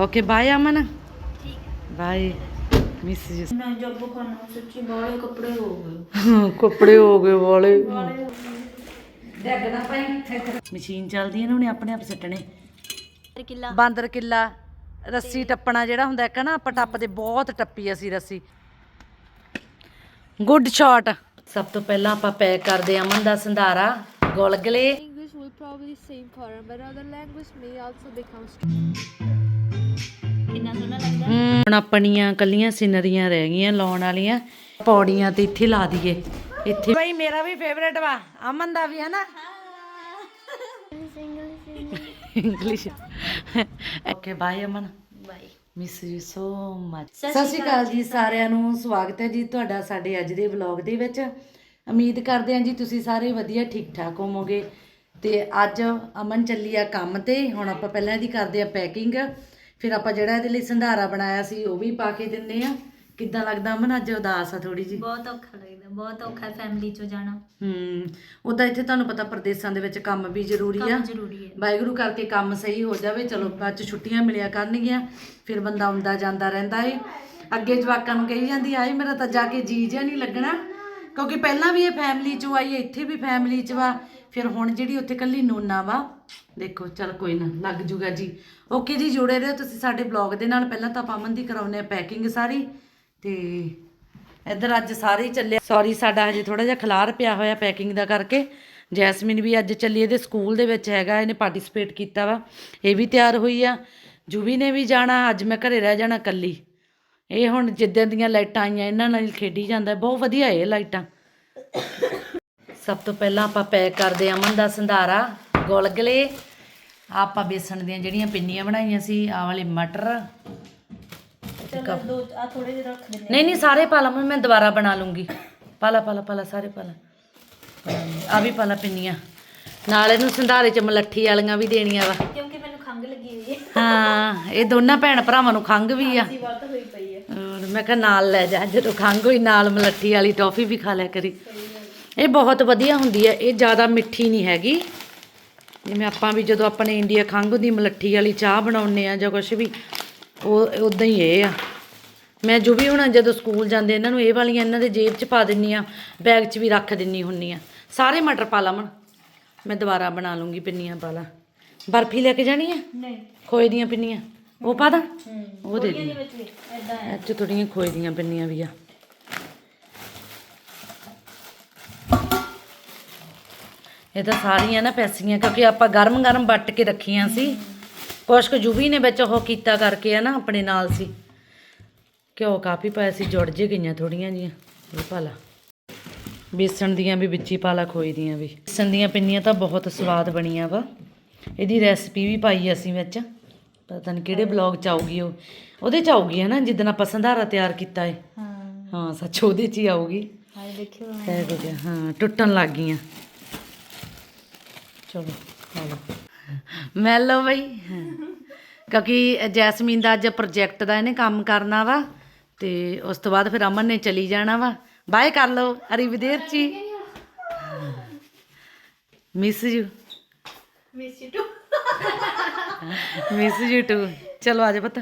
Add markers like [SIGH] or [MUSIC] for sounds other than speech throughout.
Okay bye Aman bye miss you ਮੈਂ ਜੱਬ ਖਾਣਾ ਸੱਚੀ ਬਾਲੇ ਕੱਪੜੇ ਹੋ ਗਏ। [LAUGHS] ਕੱਪੜੇ ਹੋ ਗਏ ਵਾਲੇ। ਦੇਖਣਾ ਭਾਈ। ਮਸ਼ੀਨ ਚੱਲਦੀ ਹੈ ਨਾ ਉਹਨੇ ਆਪਣੇ ਆਪ ਸੱਟਣੇ। ਕਿੱਲਾ। ਬਾਂਦਰ ਕਿੱਲਾ ਰੱਸੀ ਟੱਪਣਾ ਜਿਹੜਾ ਹੁੰਦਾ ਇੱਕ ਨਾ ਆਪਾਂ ਟੱਪਦੇ ਬਹੁਤ ਟੱਪੀ ਅਸੀਂ ਰੱਸੀ। ਗੁੱਡ ਸ਼ਾਟ ਸਭ ਤੋਂ ਪਹਿਲਾਂ ਆਪਾਂ ਪੈਕ ਕਰਦੇ ਹਾਂ ਅਮਨ ਦਾ ਸੰਧਾਰਾ ਗੁਲਗਲੇ। English will probably same for him, but other language may also become ਕਿੰਨਾ ਸੋਹਣਾ ਲੱਗਦਾ। ਹੁਣ ਆਪਣੀਆਂ ਕੱਲੀਆਂ ਸਿਨਰੀਆਂ ਰਹਿ ਗਈਆਂ ਲਾਉਣ ਵਾਲੀਆਂ। ਪੌੜੀਆਂ ਤੇ ਇੱਥੇ ਲਾ ਦਈਏ। ਇੱਥੇ ਭਾਈ ਮੇਰਾ ਵੀ ਫੇਵਰੇਟ ਵਾ ਅਮਨ ਦਾ ਵੀ ਹੈ ਨਾ English okay bye Aman. Bye miss you so much ਸਤਿ ਸਤਿ ਸ਼੍ਰੀ ਅਕਾਲ ਜੀ ਸਾਰਿਆਂ ਨੂੰ। ਸਵਾਗਤ ਹੈ ਜੀ ਤੁਹਾਡਾ ਸਾਡੇ ਅੱਜ ਦੇ ਵਲੌਗ ਦੇ ਵਿੱਚ। ਉਮੀਦ ਕਰਦੇ ਹਾਂ ਜੀ ਤੁਸੀਂ ਸਾਰੇ ਵਧੀਆ ਠੀਕ ਠਾਕ ਹੋਵੋਗੇ। ਤੇ ਅੱਜ ਅਮਨ ਚੱਲੀ ਆ ਕੰਮ ਤੇ। ਹੁਣ ਆਪਾਂ ਪਹਿਲਾਂ ਇਹਦੀ ਕਰਦੇ ਆ ਪੈਕਿੰਗ ਫਿਰ ਆਪਾਂ ਜਿਹੜਾ ਇਹਦੇ ਲਈ ਸੰਧਾਰਾ ਬਣਾਇਆ ਸੀ ਉਹ ਵੀ ਪਾ ਕੇ ਦਿੰਨੇ ਆ ਕਿੱਦਾਂ ਲੱਗਦਾ ਅਮਨ ਅੱਜ ਉਦਾਸ ਆ ਥੋੜੀ ਜੀ ਬਹੁਤ ਔਖਾ ਲੱਗਦਾ ਬਹੁਤ ਔਖਾ ਫੈਮਿਲੀ ਚੋਂ ਜਾਣਾ। ਹੂੰ ਉਦਾਂ ਇੱਥੇ ਤੁਹਾਨੂੰ ਪਤਾ ਪ੍ਰਦੇਸ਼ਾਂ ਦੇ ਵਿੱਚ ਕੰਮ ਵੀ ਜ਼ਰੂਰੀ ਆ। ਕੰਮ ਜ਼ਰੂਰੀ ਹੈ। ਵਾਹਿਗੁਰੂ ਕਰਕੇ ਕੰਮ ਸਹੀ ਹੋ ਜਾਵੇ ਚਲੋ ਬਾਅਦ ਚ ਛੁੱਟੀਆਂ ਮਿਲਿਆ ਕਰਨਗੀਆਂ ਫਿਰ ਬੰਦਾ ਆਉਂਦਾ ਜਾਂਦਾ ਰਹਿੰਦਾ ਏ। ਅੱਗੇ ਜਵਾਕਾਂ ਨੂੰ ਕਹੀ ਜਾਂਦੀ ਆਈ ਮੇਰਾ ਤਾਂ ਜਾ ਕੇ ਜੀ ਜਿਹਾ ਨਹੀਂ ਲੱਗਣਾ। ਕਿਉਂਕਿ ਪਹਿਲਾਂ ਵੀ ਇਹ ਫੈਮਿਲੀ ਚੋਂ ਆਈ ਹੈ, ਇੱਥੇ ਵੀ ਫੈਮਿਲੀ ਚ ਵਾ। ਫਿਰ ਹੁਣ ਜਿਹੜੀ ਉੱਥੇ ਕੱਲੀ ਨੋਨਾ ਵਾ ਦੇਖੋ ਚਲ ਕੋਈ ਨਾ ਲੱਗ ਜੂਗਾ ਜੀ। ਓਕੇ ਜੀ ਜੁੜੇ ਰਹੋ ਤੁਸੀਂ ਸਾਡੇ ਬਲੌਗ ਦੇ ਨਾਲ। ਪਹਿਲਾਂ ਤਾਂ ਆਪਾਂ ਅਮਨ ਦੀ ਕਰਾਉਨੇ ਆ ਪੈਕਿੰਗ ਸਾਰੀ। ਤੇ ਇੱਧਰ ਅੱਜ ਸਾਰੇ ਹੀ ਚੱਲੇ ਸੌਰੀ ਸਾਡਾ ਹਜੇ ਥੋੜਾ ਜਿਹਾ ਖਲਾਰ ਪਿਆ ਹੋਇਆ ਪੈਕਿੰਗ ਦਾ ਕਰਕੇ। ਜੈਸਮਿਨ ਵੀ ਅੱਜ ਚੱਲੀ ਇਹਦੇ ਸਕੂਲ ਦੇ ਵਿੱਚ ਹੈਗਾ ਇਹਨੇ ਪਾਰਟਿਸਿਪੇਟ ਕੀਤਾ ਵਾ। ਇਹ ਵੀ ਤਿਆਰ ਹੋਈ ਆ। ਜੁਬੀ ਨੇ ਵੀ ਜਾਣਾ ਅੱਜ ਮੈਂ ਘਰੇ ਰਹਿ ਜਾਣਾ ਕੱਲੀ ਇਹ ਹੁਣ ਜਿੱਦਾਂ ਦੀਆਂ ਲਾਈਟਾਂ ਆਈਆਂ ਇਹਨਾਂ ਨਾਲ ਖੇਡੀ ਜਾਂਦਾ ਬਹੁਤ ਵਧੀਆ ਇਹ ਲਾਈਟਾਂ। ਸਭ ਤੋਂ ਪਹਿਲਾਂ ਆਪਾਂ ਪੈਕ ਕਰਦੇ ਅਮਨ ਦਾ ਸੰਧਾਰਾ ਗੁਲਗਲੇ। ਆਪਾਂ ਬੇਸਣ ਦੀਆਂ ਜਿਹੜੀਆਂ ਪਿੰਨੀਆਂ ਬਣਾਈਆਂ ਸੀ ਆਹ ਵਾਲੇ ਮਟਰ। ਚਲੋ ਦੋ ਆ ਥੋੜੇ ਜਿਹੇ ਰੱਖ ਦਿੰਦੇ ਨਹੀਂ ਨਹੀਂ ਸਾਰੇ ਪਾ ਲਾ ਮੈਂ ਦੁਬਾਰਾ ਬਣਾ ਲੂੰਗੀ। ਪਾ ਲਾ ਪਾ ਲਾ ਪਾ ਲਾ ਸਾਰੇ ਪਾ ਲਾ। ਆ ਵੀ ਪਾ ਲਾ ਪਿੰਨੀਆਂ। ਨਾਲ ਇਹਨੂੰ ਸੰਧਾਰੇ ਚ ਮਲੱਠੀ ਵਾਲੀਆਂ ਵੀ ਦੇਣੀਆਂ ਵਾ। ਕਿਉਂਕਿ ਮੈਨੂੰ ਖੰਗ ਲੱਗੀ ਹੋਈ ਹੈ। ਹਾਂ ਇਹ ਦੋਨਾਂ ਭੈਣ ਭਰਾਵਾਂ ਨੂੰ ਖੰਗ ਵੀ ਆ। ਹੋਈ ਪਈ ਔਰ ਮੈਂ ਕਿਹਾ ਨਾਲ ਲੈ ਜਾ ਜਦੋਂ ਖੰਗ ਹੋਈ ਨਾਲ ਮਲੱਠੀ ਵਾਲੀ ਟੌਫੀ ਵੀ ਖਾ ਲਿਆ ਕਰੀ। ਇਹ ਬਹੁਤ ਵਧੀਆ ਹੁੰਦੀ ਹੈ ਇਹ ਜ਼ਿਆਦਾ ਮਿੱਠੀ ਨਹੀਂ ਹੈਗੀ। ਜਿਵੇਂ ਆਪਾਂ ਵੀ ਜਦੋਂ ਆਪਣੇ ਇੰਡੀਆ ਖੰਗ ਦੀ ਮਲੱਠੀ ਵਾਲੀ ਚਾਹ ਬਣਾਉਂਦੇ ਆ ਜਾਂ ਕੁਝ ਵੀ ਉਹ ਉਦਾਂ ਹੀ ਇਹ ਆ। ਮੈਂ ਜੋ ਵੀ ਹੁਣ ਜਦੋਂ ਸਕੂਲ ਜਾਂਦੇ ਇਹਨਾਂ ਨੂੰ ਇਹ ਵਾਲੀਆਂ ਇਹਨਾਂ ਦੇ ਜੇਬ 'ਚ ਪਾ ਦਿੰਨੀ ਆ ਬੈਗ 'ਚ ਵੀ ਰੱਖ ਦਿੰਨੀ ਹੁੰਨੀ ਆ ਸਾਰੇ ਮਟਰ ਪਾ ਲਵਾਂ ਮੈਂ ਦੁਬਾਰਾ ਬਣਾ ਲੂੰਗੀ ਪਿੰਨੀਆਂ ਪਾ ਲਾ। ਬਰਫੀ ਲੈ ਕੇ ਜਾਣੀ ਆ ਨਹੀਂ। ਖੋਏ ਦੀਆਂ ਪਿੰਨੀਆਂ? ਉਹ ਪਾ ਦਾਂ? ਉਹ ਦੇ ਦੇ। ਐਦਾਂ ਹੈ। ਅੱਜ ਥੋੜੀਆਂ ਖੋਏ ਦੀਆਂ ਪਿੰਨੀਆਂ ਵੀ ਆ। ਇਹ ਤਾਂ ਸਾਰੀਆਂ ਨਾ ਪੈਸੀਆਂ ਕਿਉਂਕਿ ਆਪਾਂ ਗਰਮ ਗਰਮ ਵੱਟ ਕੇ ਰੱਖੀਆਂ ਸੀ। ਕੁਛ ਕੁ ਜੁਬੀ ਨੇ ਵਿੱਚ ਉਹ ਕੀਤਾ ਕਰਕੇ ਆ ਨਾ ਆਪਣੇ ਨਾਲ ਸੀ। ਘਿਓ ਕਾਫੀ ਪਾਇਆ ਸੀ ਜੁੜ ਜੇ ਗਈਆਂ ਥੋੜੀਆਂ ਜੀਆਂ। ਇਹ ਪਾ ਲਾ। ਬੇਸਣ ਦੀਆਂ ਵੀ ਵਿੱਚੀ ਪਾ ਲਾ ਖੋਏ ਦੀਆਂ ਵੀ। ਬੇਸਣ ਦੀਆਂ ਪਿੰਨੀਆਂ ਤਾਂ ਬਹੁਤ ਸਵਾਦ ਬਣੀਆਂ ਵਾ। ਇਹਦੀ ਰੈਸਪੀ ਵੀ ਪਾਈ ਅਸੀਂ ਵਿੱਚ। ਪਤਾ ਨਹੀਂ ਕਿਹੜੇ ਬਲੌਗ ਚ ਆਊਗੀ ਉਹ। ਉਹਦੇ ਚ ਆਊਗੀ ਹੈ ਨਾ ਜਿੱਦਣ ਆਪਾਂ ਸੰਧਾਰਾ ਤਿਆਰ ਕੀਤਾ ਹੈ ਹਾਂ। ਹਾਂ ਸੱਚ ਉਹਦੇ ਚ ਹੀ ਆਊਗੀ। ਹਾਏ ਦੇਖਿਓ ਕੁਝ ਹਾਂ ਟੁੱਟਣ ਲੱਗ ਗਈਆਂ। ਚਲੋ ਖਾ ਲਓ। ਮੈਂ ਲਓ ਬਈ। ਕਿਉਂਕਿ ਜੈਸਮੀਨ ਦਾ ਅੱਜ ਪ੍ਰੋਜੈਕਟ ਦਾ ਇਹਨੇ ਕੰਮ ਕਰਨਾ ਵਾ ਤੇ ਉਸ ਤੋਂ ਬਾਅਦ ਫਿਰ ਅਮਨ ਨੇ ਚਲੀ ਜਾਣਾ ਵਾ। ਬਾਏ ਕਰ ਲਓ ਅਰੀ ਵਿਦੇਰ ਜੀ miss you miss you too miss you too ਚਲੋ ਆਜਾ ਪਤਾ।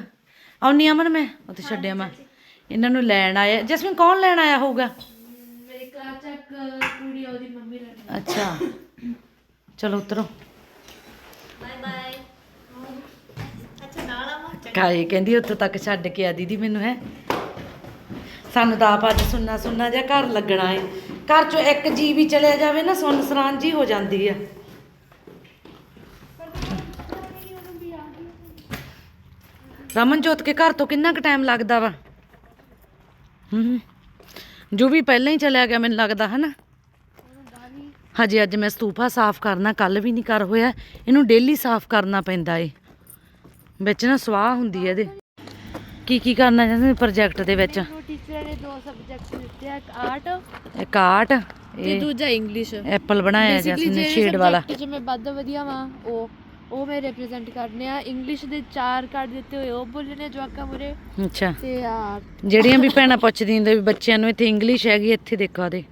ਆਉਣੀ ਅਮਨ ਮੈਂ? ਉੱਥੇ ਛੱਡਿਆ ਮੈਂ। ਇਹਨਾਂ ਨੂੰ ਲੈਣ ਆਇਆ। ਜੈਸਮੀਨ ਕੌਣ ਲੈਣ ਆਇਆ ਹੋਊਗਾ? ਮੇਰੇ ਕਲਾਸ ਚੱਕ ਕੁੜੀ ਉਹਦੀ ਮੰਮੀ ਰਹਿੰਦੀ ਅੱਛਾ। ਚਲੋ ਉਤਰੋ। ਬਾਏ ਬਾਏ ਅੱਛਾ ਨਾਲ ਆਵਾਂ? ਕਾਏ ਕਹਿੰਦੀ ਉੱਥੋਂ ਤੱਕ ਛੱਡ ਕੇ ਆ ਦੀਦੀ ਮੈਨੂੰ ਹੈ। ਸਾਨੂੰ ਤਾਂ ਆਪ ਅੱਜ ਸੁੰਨਾ ਸੁੰਨਾ ਜਿਹਾ ਘਰ ਲੱਗਣਾ ਏ। ਘਰ ਚੋਂ ਇੱਕ ਜੀ ਵੀ ਚਲਿਆ ਜਾਵੇ ਨਾ ਸੁੰਨ ਸਰਾਨ ਜੀ ਹੋ ਜਾਂਦੀ ਆ। ਰਮਨਜੋਤ ਕੇ ਘਰ ਤੋਂ ਕਿੰਨਾ ਕੁ ਟਾਈਮ ਲੱਗਦਾ ਵਾ? ਹੂੰ ਜੋ ਵੀ ਪਹਿਲਾਂ ਹੀ ਚਲਿਆ ਗਿਆ ਮੈਨੂੰ ਲੱਗਦਾ ਹੈ ਨਾ ਹਜੇ ਅੱਜ ਮੈਂ ਸਤੂਫਾ ਸਾਫ਼ ਕਰਨਾ ਕੱਲ ਵੀ ਨਹੀਂ ਕਰ ਹੋਇਆ। ਇਹਨੂੰ ਡੇਲੀ ਸਾਫ਼ ਕਰਨਾ ਪੈਂਦਾ ਏ। ਵਿੱਚ ਨਾ ਸਵਾਹ ਹੁੰਦੀ ਹੈ ਇਹਦੇ। ਕੀ ਕੀ ਕਰਨਾ ਚਾਹੁੰਦੇ ਪ੍ਰੋਜੈਕਟ ਦੇ ਵਿੱਚ? ਟੀਚਰ ਨੇ ਦੋ ਸਬਜੈਕਟ ਦਿੱਤੇ ਆ ਇੱਕ ਆਰਟ ਇੱਕ ਆਰਟ ਤੇ ਇਹ ਦੂਜਾ ਇੰਗਲਿਸ਼ ਐਪਲ ਬਣਾਇਆ ਜੈਸਮੀਨ ਨੇ ਸ਼ੇਡ ਵਾਲਾ। ਜੇ ਮੈਂ ਵੱਧ ਵਧੀਆ ਵਾਂ ਉਹ ਉਹ ਮੈਂ ਰਿਪਰੈਜ਼ੈਂਟ ਕਰਨੇ ਆ। ਇੰਗਲਿਸ਼ ਦੇ ਚਾਰ ਕਾਰਡ ਦਿੱਤੇ ਹੋਏ ਉਹ ਬੋਲਣੇ ਜਵਾਕਾਂ ਮੁਰੇ ਅੱਛਾ। ਤੇ ਆ ਜਿਹੜੀਆਂ ਵੀ ਭੈਣਾਂ ਪੁੱਛਦੀਆਂ ਹੁੰਦੀਆਂ ਵੀ ਬੱਚਿਆਂ ਨੂੰ ਇੱਥੇ ਇੰਗਲਿਸ਼ ਹੈਗੀ ਇੱਥੇ ਦੇਖੋ ਦੇ।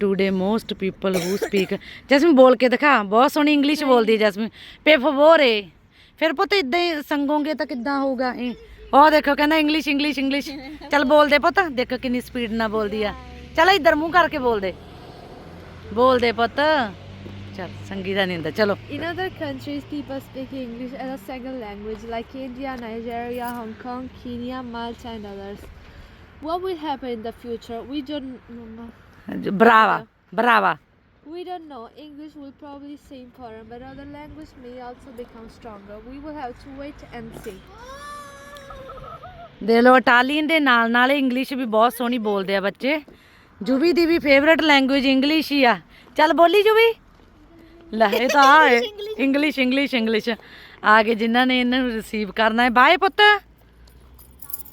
Today most people who speak Jasmine ਬੋਲ ਕੇ ਦਿਖਾ। ਬਹੁਤ ਸੋਹਣੀ ਇੰਗਲਿਸ਼ ਬੋਲਦੀ ਹੈ ਜੈਸਮੀਨ। ਪੇ ਫਵੋਰੇ ਫਿਰ ਪੁੱਤ ਇਦਾਂ ਹੀ ਸੰਗੋਗੇ ਤਾਂ ਕਿੱਦਾਂ ਹੋਊਗਾ? ਇਹ ਉਹ ਦੇਖੋ ਕਹਿੰਦਾ ਇੰਗਲਿਸ਼ ਇੰਗਲਿਸ਼ ਇੰਗਲਿਸ਼ ਚੱਲ ਬੋਲਦੇ ਪੁੱਤ। ਦੇਖੋ ਕਿੰਨੀ ਸਪੀਡ ਨਾਲ ਬੋਲਦੀ ਆ। ਚੱਲ ਇੱਧਰ ਮੂੰਹ ਕਰਕੇ ਬੋਲਦੇ। ਬੋਲਦੇ ਪੁੱਤ। ਚੱਲ ਸੰਗੀ ਦਾ ਨਹੀਂ ਹੁੰਦਾ ਚਲੋ In other countries, people speak English as a second language, like India, Nigeria, Hong Kong, Kenya, Malta, and others. What will happen in the future? We don't know. ਬਰਾਵਾ ਬਰਾਵਾ We don't know. English will probably stay important, but other language may also become stronger. We will have to wait and see. ਦੇ ਲੋ Italian ਦੇ ਨਾਲ ਨਾਲ English ਵੀ ਬਹੁਤ ਸੋਹਣੀ ਬੋਲਦੇ ਆ ਬੱਚੇ ਜੁਬੀ ਦੀ ਵੀ ਫੇਵਰਟ ਲੈਂਗੁਏਜ ਇੰਗਲਿਸ਼ ਹੀ ਆ ਚੱਲ ਬੋਲੀ ਜੁਬੀ ਲੈ ਇਹ ਤਾਂ ਆ ਇੰਗਲਿਸ਼ ਇੰਗਲਿਸ਼ ਇੰਗਲਿਸ਼ ਆ ਗਏ ਜਿਨ੍ਹਾਂ ਨੇ ਇਹਨਾਂ ਨੂੰ ਰਿਸੀਵ ਕਰਨਾ ਹੈ। ਬਾਏ ਪੁੱਤ।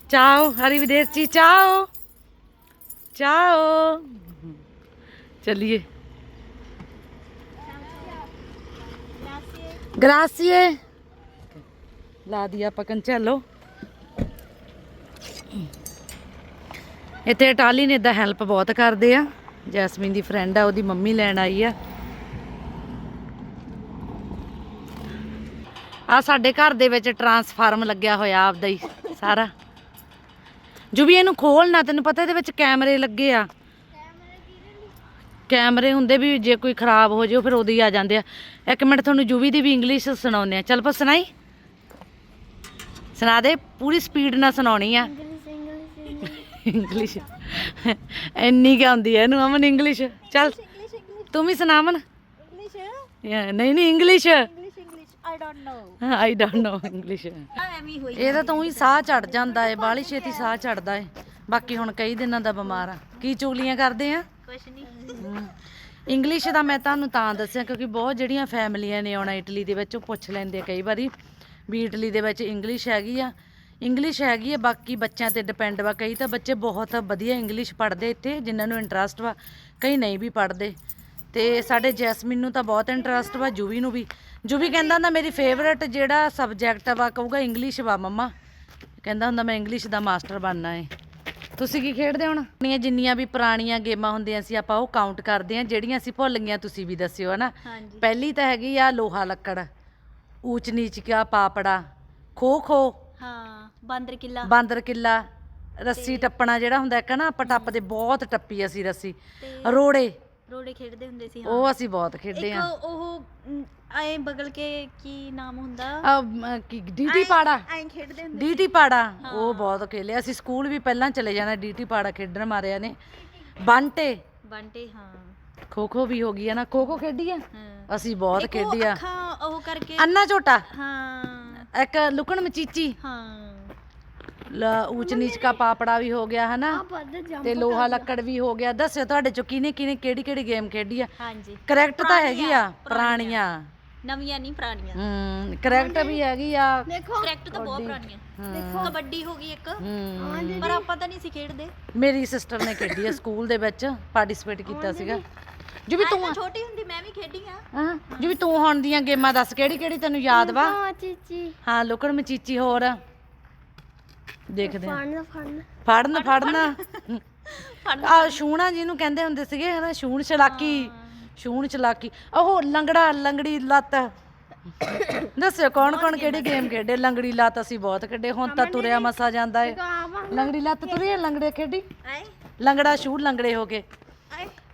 ਚਾਓ ਹਰੀ ਵਿਦੇਸ਼ੀ ਚਾਓ। ਚਾਓ। ਚਲਿਏ। ਗ੍ਰਾਸੀਏ। ਲਾ ਦਿਆ ਪਕਨ ਚਲੋ ਇੱਥੇ ਇਟਾਲੀ ਨੇ ਇਦਾਂ ਹੈਲਪ ਬਹੁਤ ਕਰਦੇ ਆ। ਜੈਸਮੀਨ ਦੀ ਫਰੈਂਡ ਆ ਉਹਦੀ ਮੰਮੀ ਲੈਣ ਆਈ ਆ। ਆ ਸਾਡੇ ਘਰ ਦੇ ਵਿੱਚ ਟਰਾਂਸਫਾਰਮ ਲੱਗਿਆ ਹੋਇਆ ਆਪਦਾ ਹੀ ਸਾਰਾ। ਜੋ ਵੀ ਇਹਨੂੰ ਖੋਲਣਾ ਤੈਨੂੰ ਪਤਾ ਇਹਦੇ ਵਿੱਚ ਕੈਮਰੇ ਲੱਗੇ ਆ। ਕੈਮਰੇ ਹੁੰਦੇ ਵੀ ਜੇ ਕੋਈ ਖਰਾਬ ਹੋ ਜਾਏ ਉਹ ਫਿਰ ਹੀ ਆ ਜਾਂਦੇ ਆ। ਇੱਕ ਮਿੰਟ ਤੁਹਾਨੂੰ ਜੂਵੀ ਦੀ ਵੀ ਇੰਗਲਿਸ਼ ਸੁਣਾਉਂਦੇ ਆ। ਚੱਲ ਪਾ ਸੁਣਾਈ? ਸੁਣਾ ਦੇ ਪੂਰੀ ਸਪੀਡ ਨਾਲ ਸੁਣਾਉਣੀ ਆ। ਇੰਗਲਿਸ਼ ਇੰਨੀ ਕਿ ਆਉਂਦੀ ਹੈ ਇਹਨੂੰ ਅਮਨ ਇੰਗਲਿਸ਼ ਚੱਲ ਤੂੰ ਵੀ ਸੁਣਾ ਅਮਨ। ਯਾ, ਨਹੀਂ ਨਹੀਂ English English English I don't know I don't know English ਐਵੇਂ ਹੋਈ ਇਹਦਾ ਤਾਂ ਉਹੀ ਸਾਹ ਚੜ ਜਾਂਦਾ ਏ ਬਾਲੀ ਛੇਤੀ ਸਾਹ ਚੜਦਾ ਏ। ਬਾਕੀ ਹੁਣ ਕਈ ਦਿਨਾਂ ਦਾ ਬਿਮਾਰ ਆ। ਕੀ ਚੁਗਲੀਆਂ ਕਰਦੇ ਆ? ਕੁਛ ਨਹੀਂ। ਹਮ। ਇੰਗਲਿਸ਼ ਦਾ ਮੈਂ ਤੁਹਾਨੂੰ ਤਾਂ ਦੱਸਿਆ ਕਿਉਂਕਿ ਬਹੁਤ ਜਿਹੜੀਆਂ ਫੈਮਲੀਆਂ ਨੇ ਆਉਣਾ ਇਟਲੀ ਦੇ ਵਿੱਚ ਉਹ ਪੁੱਛ ਲੈਂਦੇ ਆ ਕਈ ਵਾਰੀ ਵੀ ਇਟਲੀ ਦੇ ਵਿੱਚ ਇੰਗਲਿਸ਼ ਹੈਗੀ ਆ। ਇੰਗਲਿਸ਼ ਹੈਗੀ ਆ ਬਾਕੀ ਬੱਚਿਆਂ ਤੇ ਡਿਪੈਂਡ ਵਾ। ਕਈ ਤਾਂ ਬੱਚੇ ਬਹੁਤ ਵਧੀਆ ਇੰਗਲਿਸ਼ ਪੜ੍ਹਦੇ ਇੱਥੇ ਜਿਨ੍ਹਾਂ ਨੂੰ ਇੰਟਰਸਟ ਵਾ। ਕਈ ਨਹੀਂ ਵੀ ਪੜ੍ਹਦੇ। ਤੇ ਸਾਡੇ ਜੈਸਮਿਨ ਨੂੰ ਤਾਂ ਬਹੁਤ ਇੰਟਰਸਟ ਵਾ ਜੂਵੀ ਨੂੰ ਵੀ। ਜੂਵੀ ਕਹਿੰਦਾ ਹੁੰਦਾ ਮੇਰੀ ਫੇਵਰਟ ਜਿਹੜਾ ਸਬਜੈਕਟ ਵਾ ਕਹੂਗਾ ਇੰਗਲਿਸ਼ ਵਾ ਮੰਮਾ। ਕਹਿੰਦਾ ਹੁੰਦਾ ਮੈਂ ਇੰਗਲਿਸ਼ ਦਾ ਮਾਸਟਰ ਬਣਨਾ ਏ। ਤੁਸੀਂ ਕੀ ਖੇਡਦੇ ਹੁਣ? ਆਪਣੀਆਂ ਜਿੰਨੀਆਂ ਵੀ ਪੁਰਾਣੀਆਂ ਗੇਮਾਂ ਹੁੰਦੀਆਂ ਸੀ ਆਪਾਂ ਉਹ ਕਾਊਂਟ ਕਰਦੇ ਆਂ ਜਿਹੜੀਆਂ ਅਸੀਂ ਭੁੱਲ ਗਈਆਂ ਤੁਸੀਂ ਵੀ ਦੱਸਿਓ ਹਨਾ? ਹਾਂਜੀ। ਪਹਿਲੀ ਤਾਂ ਹੈਗੀ ਆ ਲੋਹਾ ਲੱਕੜ ਊਚ ਨੀਚ ਕਿਆ ਪਾਪੜਾ ਖੋ ਖੋ। ਹਾਂ ਬਾਂਦਰ ਕਿਲਾ। ਬਾਂਦਰ ਕਿੱਲਾ ਰੱਸੀ ਟੱਪਣਾ ਜਿਹੜਾ ਹੁੰਦਾ ਇੱਕ ਨਾ ਆਪਾਂ ਟੱਪਦੇ ਬਹੁਤ ਟੱਪੀ ਅਸੀਂ ਰੱਸੀ। ਰੋੜੇ। ਰੋੜੇ ਖੇਡਦੇ ਹੁੰਦੇ ਸੀ ਹਾਂ। ਉਹ ਅਸੀਂ ਬਹੁਤ ਖੇਡੇ ਇੱਕ ਆ ਉਹ ਐ ਬਗਲ ਕੇ ਕੀ ਨਾਮ ਹੁੰਦਾ? ਕੀ ਡੀਟੀ ਪਾੜਾ। ਐ ਖੇਡਦੇ ਹੁੰਦੇ ਡੀਟੀ ਪਾੜਾ ਉਹ ਬਹੁਤ ਖੇਲਿਆ ਅਸੀਂ ਸਕੂਲ ਵੀ ਪਹਿਲਾਂ ਚਲੇ ਜਾਣਾ ਡੀਟੀ ਪਾੜਾ ਖੇਡਣ ਮਾਰਿਆ ਨੇ। ਬੰਟੇ। ਬੰਟੇ ਹਾਂ। ਖੋ ਖੋ ਵੀ ਹੋ ਗਈ ਆ ਨਾ। ਖੋ ਖੋ ਖੇਡੀ ਆ ਅਸੀਂ ਬਹੁਤ ਇੱਕ ਖੇਡੀ ਆ ਅੱਖਾਂ ਉਹ ਕਰਕੇ ਅੰਨਾ ਝੋਟਾ। ਹਾਂ। ਇੱਕ ਲੁਕਣ ਮਚੀਚੀ। ਹਾਂ। ਊਚ ਨੀਚ ਕਾ ਪਾਪੜਾ ਵੀ ਹੋ ਗਿਆ ਹਨਾ? ਤੇ ਲੋਹਾ ਲੱਕੜ ਵੀ ਹੋ ਗਿਆ। ਦੱਸਿਓ ਤੁਹਾਡੇ ਚੋਂ ਕਿਹਨੇ ਕਿਹਨੇ ਕਿਹੜੀ ਕਿਹੜੀ ਗੇਮ ਖੇਡੀ ਆ? ਹਾਂਜੀ। ਕਰੈਕਟ ਤਾਂ ਹੈਗੀ ਆ? ਪੁਰਾਣੀਆਂ। ਨਵੀਆਂ ਨਹੀਂ ਪੁਰਾਣੀਆਂ। ਹੂੰ ਕਰੈਕਟ ਵੀ ਹੈਗੀ ਆ। ਕਰੈਕਟ ਤਾਂ ਬਹੁਤ ਪੁਰਾਣੀਆਂ। ਹੂੰ, ਕਬੱਡੀ ਹੋ ਗਈ ਇੱਕ। ਹੂੰ। ਪਰ ਆਪਾਂ ਤਾਂ ਨਹੀਂ ਸੀ ਖੇਡਦੇ। ਮੇਰੀ ਸਿਸਟਰ ਨੇ ਖੇਡੀ ਆ ਸਕੂਲ ਦੇ ਵਿੱਚ ਪਾਰਟਿਸਿਪੇਟ ਕੀਤਾ ਸੀਗਾ। ਜੋ ਵੀ ਤੂੰ ਮੈਂ ਛੋਟੀ ਹੁੰਦੀ ਮੈਂ ਵੀ ਖੇਡੀ ਆ। ਹਾਂ ਜੋ ਵੀ ਤੂੰ ਹੁਣ ਦੀਆਂ ਗੇਮਾਂ ਦੱਸ ਕਿਹੜੀ ਕਿਹੜੀ ਤੈਨੂੰ ਯਾਦ ਵਾ? Chichi. ਹਾਂ ਲੁਕਣ ਮਚੀਚੀ ਹੋਰ। ਦੇਖਦੇ ਆ. ਫੜਨ ਫੜਨ। ਆ ਸ਼ੂਣਾ ਜਿਹਨੂੰ ਕਹਿੰਦੇ ਹੁੰਦੇ ਸੀਗੇ ਹਨਾ ਸ਼ੂਣ ਚਲਾਕੀ ਸ਼ੂਣ ਚਲਾਕੀ। ਉਹ ਲੰਗੜਾ ਲੰਗੜੀ ਲੱਤ। ਦੱਸਿਓ ਕੌਣ ਕੌਣ ਕਿਹੜੀ ਗੇਮ ਖੇਡੇ? ਲੰਗੜੀ ਲੱਤ ਅਸੀਂ ਬਹੁਤ ਖੇਡੇ। ਹੁਣ ਤਾਂ ਤੁਰਿਆ ਮਸਾ ਜਾਂਦਾ ਏ। ਲੰਗੜੀ ਲੱਤ ਤੁਰੀ ਆ, ਲੰਗੜੇ ਖੇਡੀ? ਲੰਗੜਾ ਸ਼ੂ ਲੰਗੜੇ ਹੋ ਕੇ।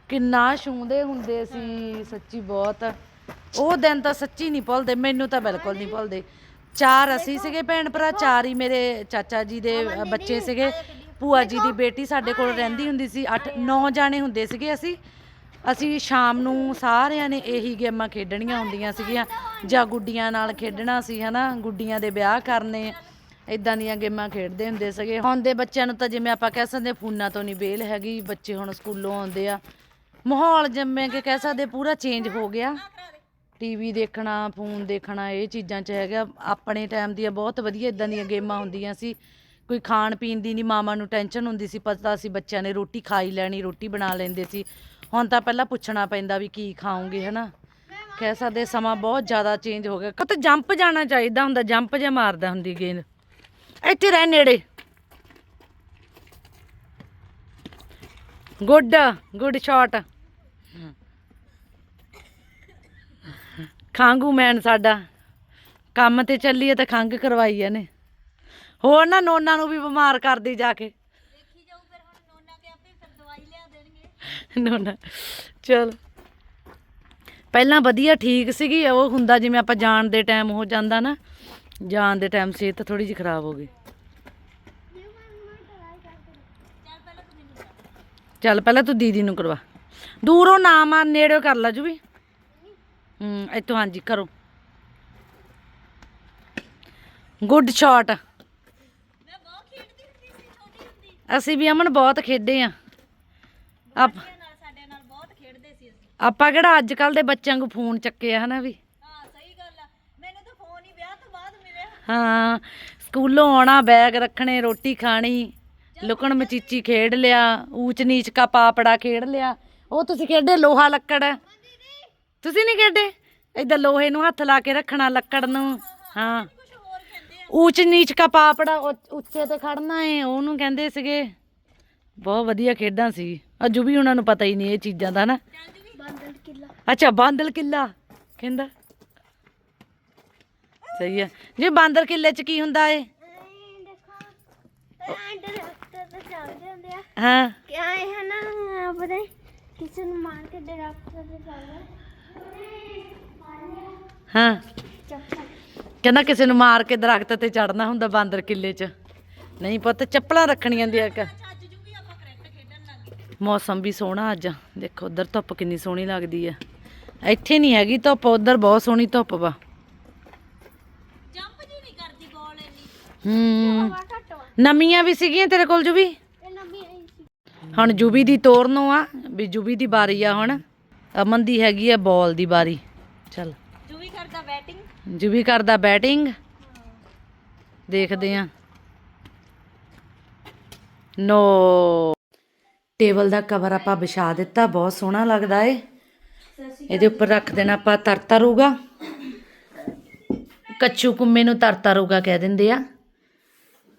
ਕਿੰਨਾ ਛੂੰਦੇ ਹੁੰਦੇ ਸੀ ਸੱਚੀ ਬਹੁਤ। ਉਹ ਦਿਨ ਤਾਂ ਸੱਚੀ ਨਹੀਂ ਭੁੱਲਦੇ ਮੈਨੂੰ ਤਾਂ ਬਿਲਕੁਲ ਨਹੀਂ ਭੁੱਲਦੇ। ਚਾਰ ਅਸੀਂ ਸੀਗੇ ਭੈਣ ਭਰਾ ਚਾਰ ਹੀ ਮੇਰੇ ਚਾਚਾ ਜੀ ਦੇ ਅ, ਬੱਚੇ ਸੀਗੇ। ਭੂਆ ਜੀ ਦੀ ਬੇਟੀ ਸਾਡੇ ਕੋਲ ਰਹਿੰਦੀ ਹੁੰਦੀ ਸੀ 8 9 ਜਾਣੇ ਹੁੰਦੇ ਸੀਗੇ ਅਸੀਂ। ਅਸੀਂ ਸ਼ਾਮ ਨੂੰ ਸਾਰਿਆਂ ਨੇ ਇਹੀ ਗੇਮਾਂ ਖੇਡਣੀਆਂ ਹੁੰਦੀਆਂ ਸੀਗੀਆਂ। ਜਾਂ ਗੁੱਡੀਆਂ ਨਾਲ ਖੇਡਣਾ ਸੀ ਹਨਾ? ਗੁੱਡੀਆਂ ਦੇ ਵਿਆਹ ਕਰਨੇ ਇਦਾਂ ਦੀਆਂ ਗੇਮਾਂ ਖੇਡਦੇ ਹੁੰਦੇ ਸੀਗੇ। ਹੁਣ ਦੇ ਬੱਚਿਆਂ ਨੂੰ ਤਾਂ ਜਿਵੇਂ ਆਪਾਂ ਕਹਿ ਸਕਦੇ ਹਾਂ, ਫੋਨਾਂ ਤੋਂ ਨਹੀਂ ਵੇਲ ਹੈਗੀ। ਬੱਚੇ ਹੁਣ ਸਕੂਲੋਂ ਆਉਂਦੇ ਆ। ਮਾਹੌਲ ਜਿਵੇਂ ਕਿ ਕਹਿ ਸਕਦੇ ਪੂਰਾ ਚੇਂਜ ਹੋ ਗਿਆ। ਟੀਵੀ ਦੇਖਣਾ, ਫੋਨ ਦੇਖਣਾ, ਇਹ ਚੀਜ਼ਾਂ 'ਚ ਹੈਗਾ। ਆਪਣੇ ਟਾਈਮ ਦੀਆਂ ਬਹੁਤ ਵਧੀਆ ਇਦਾਂ ਦੀਆਂ ਗੇਮਾਂ ਹੁੰਦੀਆਂ ਸੀ। ਕੋਈ ਖਾਣ ਪੀਣ ਦੀ ਨਹੀਂ ਮਾਮਾ ਨੂੰ ਟੈਨਸ਼ਨ ਹੁੰਦੀ ਸੀ, ਪਤਾ ਸੀ ਬੱਚਿਆਂ ਨੇ ਰੋਟੀ ਖਾਈ ਲੈਣੀ, ਰੋਟੀ ਬਣਾ ਲੈਂਦੇ ਸੀ। ਹੁਣ ਤਾਂ ਪਹਿਲਾਂ ਪੁੱਛਣਾ ਪੈਂਦਾ ਵੀ ਕੀ ਖਾਓਗੇ, ਹਨਾ? ਕਹਿ ਸਕਦੇ ਸਮਾਂ ਬਹੁਤ ਜ਼ਿਆਦਾ ਚੇਂਜ ਹੋ ਗਿਆ। ਕਿਤੇ ਜੰਪ ਜਾਣਾ ਚਾਹੀਦਾ ਹੁੰਦਾ ਜੰਪ ਜੇ ਮਾਰਦਾ ਹੁੰਦੀ ਗੇਂਦ ਇੱਥੇ ਰਹਿ ਨੇੜੇ। ਗੁੱਡ ਗੁੱਡ ਸ਼ਾਟ ਖਾਂਗੂ ਮੈਨ ਸਾਡਾ। ਕੰਮ ਤੇ ਚੱਲੀ ਐ ਤੇ ਖੰਗ ਕਰਵਾਈ ਇਹਨੇ। ਹੋਰ ਨਾ ਨੋਨਾ ਨੂੰ ਵੀ ਬਿਮਾਰ ਕਰਦੀ ਜਾ ਕੇ। ਦੇਖੀ ਜਾਊ ਫਿਰ ਹੁਣ ਨੋਨਾ ਕੇ ਆਪੇ ਫਿਰ ਦਵਾਈ ਲਿਆ ਦੇਣਗੇ। ਨੋਨਾ ਚਲ। ਪਹਿਲਾਂ ਵਧੀਆ ਠੀਕ ਸੀਗੀ ਉਹ ਹੁੰਦਾ ਜਿਵੇਂ ਆਪਾਂ ਜਾਣ ਦੇ ਟਾਈਮ ਹੋ ਜਾਂਦਾ ਨਾ ਜਾਣ ਦੇ ਟਾਈਮ ਸਿਹਤ ਥੋੜੀ ਜਿਹੀ ਖਰਾਬ ਹੋ ਗਈ। ਚੱਲ ਪਹਿਲਾਂ ਤੂੰ ਦੀਦੀ ਨੂੰ ਕਰਵਾ। ਦੂਰੋਂ ਨਾ ਮਾਰ ਨੇੜਿਓ ਕਰ ਲਾ ਜੂ ਵੀ ਹੂੰ ਇੱਥੋਂ ਹਾਂਜੀ, ਕਰੋ। ਗੁੱਡ ਸ਼ਾਟ ਅਸੀਂ ਵੀ ਅਮਨ ਬਹੁਤ ਖੇਡੇ ਆ। ਆਪ ਸਾਡੇ ਨਾਲ ਬਹੁਤ ਖੇਡਦੇ ਸੀ ਅਸੀਂ ਆਪਾਂ ਕਿਹੜਾ ਅੱਜ ਕੱਲ ਦੇ ਬੱਚਿਆਂ ਨੂੰ ਫੋਨ ਚੱਕੇ ਆ ਹਨਾ ਵੀ? ਹਾਂ ਸਹੀ ਗੱਲ ਆ ਮੈਨੂੰ ਤਾਂ ਫੋਨ ਹੀ ਵਿਆਹ ਤੋਂ ਬਾਅਦ ਮਿਲਿਆ ਹਾਂ ਸਕੂਲੋਂ ਆਉਣਾ, ਬੈਗ ਰੱਖਣੇ, ਰੋਟੀ ਖਾਣੀ, ਲੁਕਣ ਮਚੀਚੀ ਖੇਡ ਲਿਆ ਊਚ ਨੀਚ ਕਾ ਪਾਪੜਾ ਖੇਡ ਲਿਆ। ਉਹ ਤੁਸੀਂ ਖੇਡੇ, ਲੋਹਾ ਲੱਕੜ? ਤੁਸੀਂ ਨਹੀਂ ਖੇਡੇ? ਇਦਾਂ ਲੋਹੇ ਨੂੰ ਹੱਥ ਲਾ ਕੇ ਰੱਖਣਾ, ਲੱਕੜ ਨੂੰ। ਹਾਂ। ਉੱਚ ਨੀਚ ਕਾ ਪਾਪੜਾ ਉੱਚੇ ਤੇ ਖੜਨਾ ਏ, ਉਹਨੂੰ ਕਹਿੰਦੇ ਸੀਗੇ। ਬਹੁਤ ਵਧੀਆ ਖੇਡਾਂ ਸੀ। ਅਜੂ ਵੀ ਉਹਨਾਂ ਨੂੰ ਪਤਾ ਹੀ ਨਹੀਂ ਇਹ ਚੀਜ਼ਾਂ ਦਾ ਨਾ ਅੱਛਾ, ਬਾਂਦਲ ਕਿੱਲਾ। ਕਹਿੰਦਾ। ਸਹੀ ਹੈ। ਜੇ ਬਾਂਦਰ ਕਿੱਲੇ ਚ ਕੀ ਹੁੰਦਾ ਏ? ਹਾਂ। ਕਿ ਆਏ ਹਨਾ ਪਤਾ ਕਿਸੇ ਨੂੰ ਮਾਰ ਕੇ ਡਰਾਫਟ ਤੇ ਚੱਲਦਾ। ਹਾਂ। ਕਹਿੰਦਾ ਕਿਸੇ ਨੂੰ ਮਾਰ ਕੇ ਦਰਖਤ ਤੇ ਚੜਨਾ ਹੁੰਦਾ ਬਾਂਦਰ ਕਿੱਲੇ 'ਚ। ਨਹੀਂ ਪੁੱਤ, ਚੱਪਲਾਂ ਰੱਖਣੀਆਂ ਦੀਆਂ ਇੱਕ। ਮੌਸਮ ਵੀ ਸੋਹਣਾ ਅੱਜ। ਦੇਖੋ, ਉਧਰ ਧੁੱਪ ਕਿੰਨੀ ਸੋਹਣੀ ਲੱਗਦੀ ਆ। ਇੱਥੇ ਨਹੀਂ ਹੈਗੀ ਧੁੱਪ, ਉਧਰ ਬਹੁਤ ਸੋਹਣੀ ਧੁੱਪ ਵਾ। ਜੰਪ ਜੀ ਨਮੀਆਂ ਵੀ ਸੀਗੀਆਂ ਤੇਰੇ ਕੋਲ ਜੁਬੀ? ਹੁਣ ਜੁਬੀ ਦੀ ਤੋਰਨੋਂ ਆ, ਵੀ ਜੁਬੀ ਦੀ ਬਾਰੀ ਆ ਹੁਣ। ਅਮਨ ਦੀ ਹੈਗੀ ਆ ਬੋਲ ਦੀ ਬਾਰੀ। ਚੱਲ। ਜੁਬੀ ਕਰਦਾ ਬੈਟਿੰਗ। ਦੇਖਦੇ ਆ ਨੋ। ਟੇਬਲ ਦਾ ਕਵਰ ਆਪਾਂ ਵਿਛਾ ਦਿੱਤਾ ਬਹੁਤ ਸੋਹਣਾ ਲੱਗਦਾ ਏ। ਇਹਦੇ ਉੱਪਰ ਰੱਖ ਦੇਣਾ ਆਪਾਂ ਤਰਤਾ ਰੂਗਾ। ਕੱਚੂ ਕੁੰਮੇ ਨੂੰ ਤਰਤਾ ਰੂਗਾ ਕਹਿ ਦਿੰਦੇ ਆ।